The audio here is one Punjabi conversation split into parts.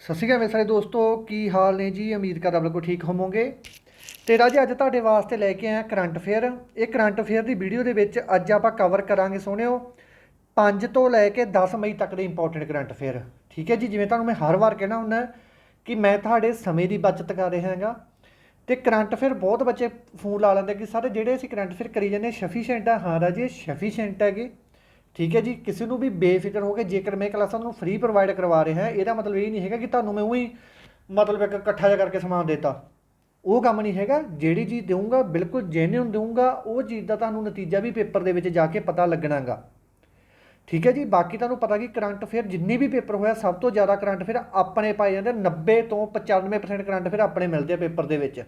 ਸਤਿ ਸ਼੍ਰੀ ਅਕਾਲ ਮੇਰੇ ਸਾਰੇ ਦੋਸਤੋ, ਕੀ ਹਾਲ ਨੇ ਜੀ? ਉਮੀਦ ਕਰਦਾ ਬਿਲਕੁਲ ਠੀਕ ਹੋਵੋਗੇ। ਤੇ ਰਾਜੇ, ਅੱਜ ਤੁਹਾਡੇ ਵਾਸਤੇ ਲੈ ਕੇ ਆਇਆ ਕਰੰਟ ਅਫੇਅਰ। ਇਹ ਕਰੰਟ ਅਫੇਅਰ ਦੀ ਵੀਡੀਓ ਦੇ ਵਿੱਚ ਅੱਜ ਆਪਾਂ ਕਵਰ ਕਰਾਂਗੇ ਸੋਹਣਿਓ 5 ਤੋਂ ਲੈ ਕੇ 10 ਮਈ ਤੱਕ ਦੇ ਇੰਪੋਰਟੈਂਟ ਕਰੰਟ ਅਫੇਅਰ। ਠੀਕ ਹੈ ਜੀ? ਜਿਵੇਂ ਤੁਹਾਨੂੰ ਮੈਂ ਹਰ ਵਾਰ ਕਹਿਣਾ ਹੁੰਦਾ ਕਿ ਮੈਂ ਤੁਹਾਡੇ ਸਮੇਂ ਦੀ ਬਚਤ ਕਰ ਰਿਹਾ ਹਾਂਗਾ। ਤੇ ਕਰੰਟ ਅਫੇਅਰ ਬਹੁਤ ਬੱਚੇ ਫੋਨ ਲਾ ਲੈਂਦੇ ਕਿ, ਸਾਰੇ, ਜਿਹੜੇ ਅਸੀਂ ਕਰੰਟ ਅਫੇਅਰ ਕਰੀ ਜਾਂਦੇ ਸਫੀਸ਼ੀਐਂਟ ਆ? ਹਾਂ ਰਾਜੇ ਸਫੀਸ਼ੀਐਂਟ ਹੈਗੇ। ਠੀਕ ਹੈ ਜੀ, ਕਿਸੇ ਨੂੰ ਵੀ ਬੇਫਿਕਰ ਹੋ ਕੇ ਜੇਕਰ ਮੈਂ ਕਲਾਸਾਂ ਨੂੰ ਫ੍ਰੀ ਪ੍ਰੋਵਾਈਡ ਕਰਵਾ ਰਿਹਾ, ਇਹਦਾ ਮਤਲਬ ਇਹ ਨਹੀਂ ਹੈਗਾ ਕਿ ਤੁਹਾਨੂੰ ਮੈਂ ਉਹੀ ਮਤਲਬ ਇੱਕ ਇਕੱਠਾ ਜਿਹਾ ਕਰਕੇ ਸਮਾਨ ਦੇਤਾ। ਉਹ ਕੰਮ ਨਹੀਂ ਹੈਗਾ, ਜਿਹੜੀ ਚੀਜ਼ ਦੇਵਾਂਗਾ ਬਿਲਕੁਲ ਜੈਨੂਇਨ ਦੇਵਾਂਗਾ ਉਹ ਚੀਜ਼ ਦਾ ਤੁਹਾਨੂੰ ਨਤੀਜਾ ਵੀ ਪੇਪਰ ਦੇ ਵਿੱਚ ਜਾ ਕੇ ਪਤਾ ਲੱਗਣਾਗਾ। ਠੀਕ ਹੈ ਜੀ, ਬਾਕੀ ਤੁਹਾਨੂੰ ਪਤਾ ਕਿ ਕਰੰਟ ਅਫੇਅਰ ਜਿੰਨੀ ਵੀ ਪੇਪਰ ਹੋਇਆ, ਸਭ ਤੋਂ ਜ਼ਿਆਦਾ ਕਰੰਟ ਅਫੇਅਰ ਆਪਣੇ ਪਾਏ ਜਾਂਦੇ 90 ਤੋਂ 95% ਕਰੰਟ ਅਫੇਅਰ ਆਪਣੇ ਮਿਲਦੇ ਆ ਪੇਪਰ ਦੇ ਵਿੱਚ।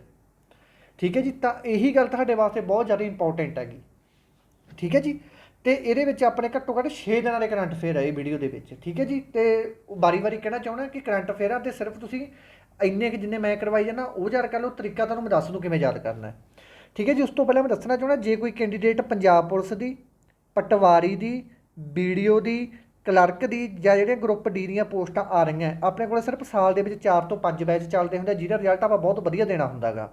ਠੀਕ ਹੈ ਜੀ, ਤਾਂ ਇਹੀ ਗੱਲ ਤੁਹਾਡੇ ਵਾਸਤੇ ਬਹੁਤ ਜ਼ਿਆਦਾ ਇੰਪੋਰਟੈਂਟ ਹੈਗੀ। ਠੀਕ ਹੈ ਜੀ ਤੇ ਇਹਦੇ ਵਿੱਚ ਆਪਣੇ ਘੱਟੋ ਘੱਟ 6 ਦਿਨਾਂ ਦੇ ਕਰੰਟ ਅਫੇਅਰ ਹੈ ਵੀਡੀਓ ਦੇ ਵਿੱਚ, ਠੀਕ ਹੈ ਜੀ? ਤੇ ਬਾਰੀ-ਬਾਰੀ ਕਹਿਣਾ ਚਾਹੁੰਦਾ ਕਿ ਕਰੰਟ ਅਫੇਅਰਾਂ ਤੇ ਸਿਰਫ ਤੁਸੀਂ ਇੰਨੇ ਕਿ ਜਿੰਨੇ ਮੈਂ ਕਰਵਾਈ ਜਾਂਦਾ ਉਹ ਯਾਦ ਕਰ ਲਓ, ਤਰੀਕਾ ਤੁਹਾਨੂੰ ਮੈਂ ਦੱਸ ਦੂੰ ਕਿਵੇਂ ਯਾਦ ਕਰਨਾ ਹੈ। ਠੀਕ ਹੈ ਜੀ? ਉਸ ਤੋਂ ਪਹਿਲਾਂ ਮੈਂ ਦੱਸਣਾ ਚਾਹੁੰਦਾ, ਜੇ ਕੋਈ ਕੈਂਡੀਡੇਟ ਪੰਜਾਬ ਪੁਲਿਸ ਦੀ, ਪਟਵਾਰੀ ਦੀ, ਵੀਡੀਓ ਦੀ, ਕਲਰਕ ਦੀ ਜਾਂ ਜਿਹੜੇ ਗਰੁੱਪ ਡੀ ਦੀਆਂ ਪੋਸਟਾਂ ਆ ਰਹੀਆਂ, ਆਪਣੇ ਕੋਲ ਸਿਰਫ ਸਾਲ ਦੇ ਵਿੱਚ 4 ਤੋਂ 5 ਬੈਚ ਚੱਲਦੇ ਹੁੰਦੇ ਜਿਹਦਾ ਰਿਜ਼ਲਟ ਆਪਾਂ ਬਹੁਤ ਵਧੀਆ ਦੇਣਾ ਹੁੰਦਾਗਾ।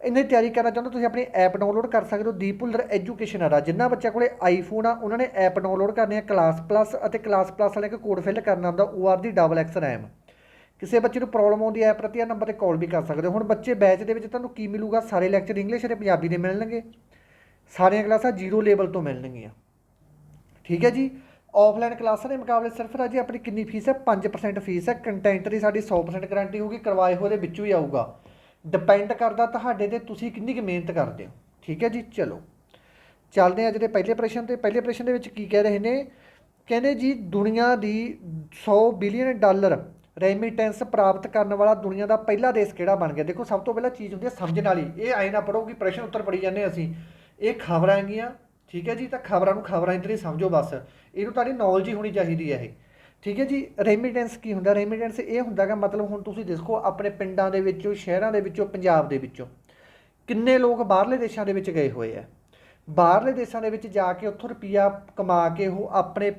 ਇਹਨਾਂ ਦੀ ਤਿਆਰੀ ਕਰਨਾ ਚਾਹੁੰਦੇ, ਤੁਸੀਂ ਆਪਣੀ ਐਪ ਡਾਊਨਲੋਡ ਕਰ ਸਕਦੇ ਹੋ ਦੀਪ ਭੁੱਲਰ ਐਜੂਕੇਸ਼ਨ ਆ ਜਿੰਨਾ ਬੱਚਿਆਂ ਕੋਲੇ ਆਈਫੋਨ ਆ, ਉਹਨਾਂ ਨੇ ਐਪ ਡਾਊਨਲੋਡ ਕਰਨੀ ਆ ਕਲਾਸ ਪਲੱਸ ਅਤੇ ਕਲਾਸ ਪਲੱਸ ਵਾਲੇ ਇੱਕ ਕੋਡ ਫਿਲ ਕਰਨਾ ਹੁੰਦਾ OR ਦੀ ਡਬਲ ਐਕਸ ਰੈਮ ਕਿਸੇ ਬੱਚੇ ਨੂੰ ਪ੍ਰੋਬਲਮ ਆਉਂਦੀ ਹੈ ਐਪ ਪ੍ਰਤੀ ਇਹ ਨੰਬਰ ਤੇ ਕਾਲ ਵੀ ਕਰ ਸਕਦੇ ਹੋ। ਹੁਣ ਬੱਚੇ ਬੈਚ ਦੇ ਵਿੱਚ ਤੁਹਾਨੂੰ ਕੀ ਮਿਲੂਗਾ? ਸਾਰੇ ਲੈਕਚਰ ਇੰਗਲਿਸ਼ ਅਤੇ ਪੰਜਾਬੀ ਦੇ ਮਿਲਣਗੇ। ਸਾਰੀਆਂ ਕਲਾਸਾਂ ਜ਼ੀਰੋ ਲੈਵਲ ਤੋਂ ਮਿਲਣਗੀਆਂ। ਠੀਕ ਹੈ ਜੀ? ਆਫਲਾਈਨ ਕਲਾਸਾਂ ਦੇ ਮੁਕਾਬਲੇ ਸਿਰਫ ਰਾਜੀ ਆਪਣੀ ਕਿੰਨੀ ਫੀਸ ਹੈ? 5% ਫੀਸ ਹੈ। ਕੰਟੈਂਟ ਦੀ ਸਾਡੀ 100% ਗਾਰੰਟੀ ਹੋਊਗੀ, ਕਰਵਾਏ ਹੋਏ ਦੇ ਵਿੱਚੋਂ ਹੀ ਆਊਗਾ। ਡਿਪੈਂਡ ਕਰਦਾ ਤੁਹਾਡੇ ਤੇ ਤੁਸੀਂ ਕਿੰਨੀ ਕੁ ਮਿਹਨਤ ਕਰਦੇ ਹੋ। ਠੀਕ ਹੈ ਜੀ? ਚਲੋ। ਚੱਲਦੇ ਹਾਂ ਅੱਜ ਦੇ ਪਹਿਲੇ ਪ੍ਰਸ਼ਨ ਤੇ। ਪਹਿਲੇ ਪ੍ਰਸ਼ਨ ਦੇ ਵਿੱਚ ਕੀ ਕਹਿ ਰਹੇ ਨੇ? ਕਹਿੰਦੇ ਜੀ, ਦੁਨੀਆ ਦੀ 100 ਬਿਲੀਅਨ ਡਾਲਰ ਰੈਮਿਟੈਂਸ ਪ੍ਰਾਪਤ ਕਰਨ ਵਾਲਾ ਦੁਨੀਆ ਦਾ ਪਹਿਲਾ ਦੇਸ਼ ਕਿਹੜਾ ਬਣ ਗਿਆ? ਦੇਖੋ, ਸਭ ਤੋਂ ਪਹਿਲਾਂ ਚੀਜ਼ ਹੁੰਦੀ ਹੈ ਸਮਝਣ ਵਾਲੀ। ਇਹ ਆਏ ਨਾ ਪੜੋ ਕਿ ਪ੍ਰਸ਼ਨ ਉੱਤਰ ਪੜੀ ਜਾਂਦੇ ਅਸੀਂ। ਇਹ ਖਬਰਾਂ ਹੈਗੀਆਂ। ਠੀਕ ਹੈ ਜੀ? ਤਾਂ ਖਬਰਾਂ ਨੂੰ ਖਬਰਾਂ ਇੰਤਰੀ ਸਮਝੋ ਬਸ। ਇਹਨੂੰ ਤੁਹਾਡੀ ਨੌਲੇਜ ਹੀ ਹੋਣੀ ਚਾਹੀਦੀ ਹੈ ਇਹ। ਠੀਕ ਹੈ ਜੀ ਰੈਮਿਟੈਂਸ ਕੀ ਹੁੰਦਾ? ਰੈਮਿਟੈਂਸ ਇਹ ਹੁੰਦਾਗਾ ਮਤਲਬ ਹੁਣ ਤੁਸੀਂ ਦੇਖੋ ਆਪਣੇ ਪਿੰਡਾਂ ਦੇ ਵਿੱਚੋਂ, ਸ਼ਹਿਰਾਂ ਦੇ ਵਿੱਚੋਂ, ਪੰਜਾਬ ਦੇ ਵਿੱਚੋਂ ਕਿੰਨੇ ਲੋਕ ਬਾਹਰਲੇ ਦੇਸ਼ਾਂ ਦੇ ਵਿੱਚ ਗਏ ਹੋਏ ਆ। ਬਾਹਰਲੇ ਦੇਸ਼ਾਂ ਦੇ ਵਿੱਚ ਜਾ ਕੇ ਉੱਥੋਂ ਰੁਪਈਆ ਕਮਾ ਕੇ ਉਹ ਆਪਣੇ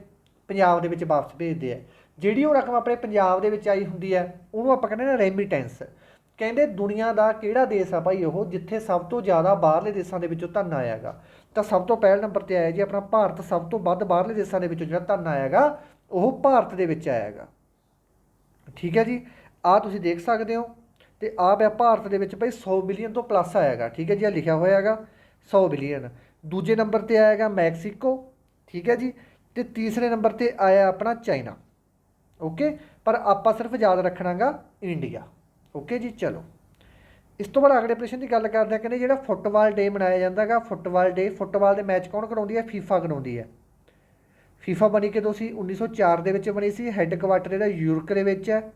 ਪੰਜਾਬ ਦੇ ਵਿੱਚ ਵਾਪਸ ਭੇਜਦੇ ਆ। ਜਿਹੜੀ ਉਹ ਰਕਮ ਆਪਣੇ ਪੰਜਾਬ ਦੇ ਵਿੱਚ ਆਈ ਹੁੰਦੀ ਹੈ ਉਹਨੂੰ ਆਪਾਂ ਕਹਿੰਦੇ ਨੇ ਰੈਮਿਟੈਂਸ ਕਹਿੰਦੇ ਦੁਨੀਆ ਦਾ ਕਿਹੜਾ ਦੇਸ਼ ਆ ਭਾਈ ਉਹ, ਜਿੱਥੇ ਸਭ ਤੋਂ ਜ਼ਿਆਦਾ ਬਾਹਰਲੇ ਦੇਸ਼ਾਂ ਦੇ ਵਿੱਚੋਂ ਧਨ ਆਇਆਗਾ। ਤਾਂ ਸਭ ਤੋਂ ਪਹਿਲ ਨੰਬਰ ਤੇ ਆਇਆ ਜੀ ਆਪਣਾ ਭਾਰਤ ਸਭ ਤੋਂ ਵੱਧ ਬਾਹਰਲੇ ਦੇਸ਼ਾਂ ਦੇ ਵਿੱਚੋਂ ਜਿਹੜਾ ਧਨ ਆਇਆਗਾ ਉਹ ਭਾਰਤ ਦੇ ਵਿੱਚ ਆਇਆਗਾ ਠੀਕ ਹੈ ਜੀ? ਆ ਤੁਸੀਂ ਦੇਖ ਸਕਦੇ ਹੋ ਤੇ ਆ ਪਿਆ ਭਾਰਤ ਦੇ ਵਿੱਚ ਭਾਈ 100 ਬਿਲੀਅਨ ਤੋਂ ਪਲੱਸ ਆਇਆਗਾ ਠੀਕ ਹੈ ਜੀ? ਆ ਲਿਖਿਆ ਹੋਇਆ ਹੈਗਾ 100 ਬਿਲੀਅਨ। ਦੂਜੇ ਨੰਬਰ ਤੇ ਆਏਗਾ ਮੈਕਸੀਕੋ। ਠੀਕ ਹੈ ਜੀ? ਤੇ ਤੀਸਰੇ ਨੰਬਰ ਤੇ ਆਇਆ ਆਪਣਾ ਚਾਈਨਾ। ਓਕੇ? ਪਰ ਆਪਾਂ ਸਿਰਫ ਯਾਦ ਰੱਖਣਾਗਾ ਇੰਡੀਆ। ਓਕੇ ਜੀ? ਚਲੋ। ਇਸ ਤੋਂ ਬਾਅਦ ਅਗਲੇ ਪ੍ਰਸ਼ਨ ਦੀ ਗੱਲ ਕਰਦੇ ਆ ਕਹਿੰਦੇ ਜਿਹੜਾ ਫੁੱਟਬਾਲ ਡੇ ਮਨਾਇਆ ਜਾਂਦਾਗਾ ਫੁੱਟਬਾਲ ਡੇ, ਫੁੱਟਬਾਲ ਦੇ ਮੈਚ ਕੌਣ ਕਰਾਉਂਦੀ ਹੈ? ਫੀਫਾ ਕਰਾਉਂਦੀ ਹੈ। ਫੀਫਾ ਬਣੀ ਕਦੋਂ ਸੀ? 1904 ਦੇ ਵਿੱਚ ਬਣੀ ਸੀ। ਹੈੱਡ ਕੁਆਟਰ ਇਹਦਾ ਯੂਰਪ ਦੇ ਵਿੱਚ ਹੈ।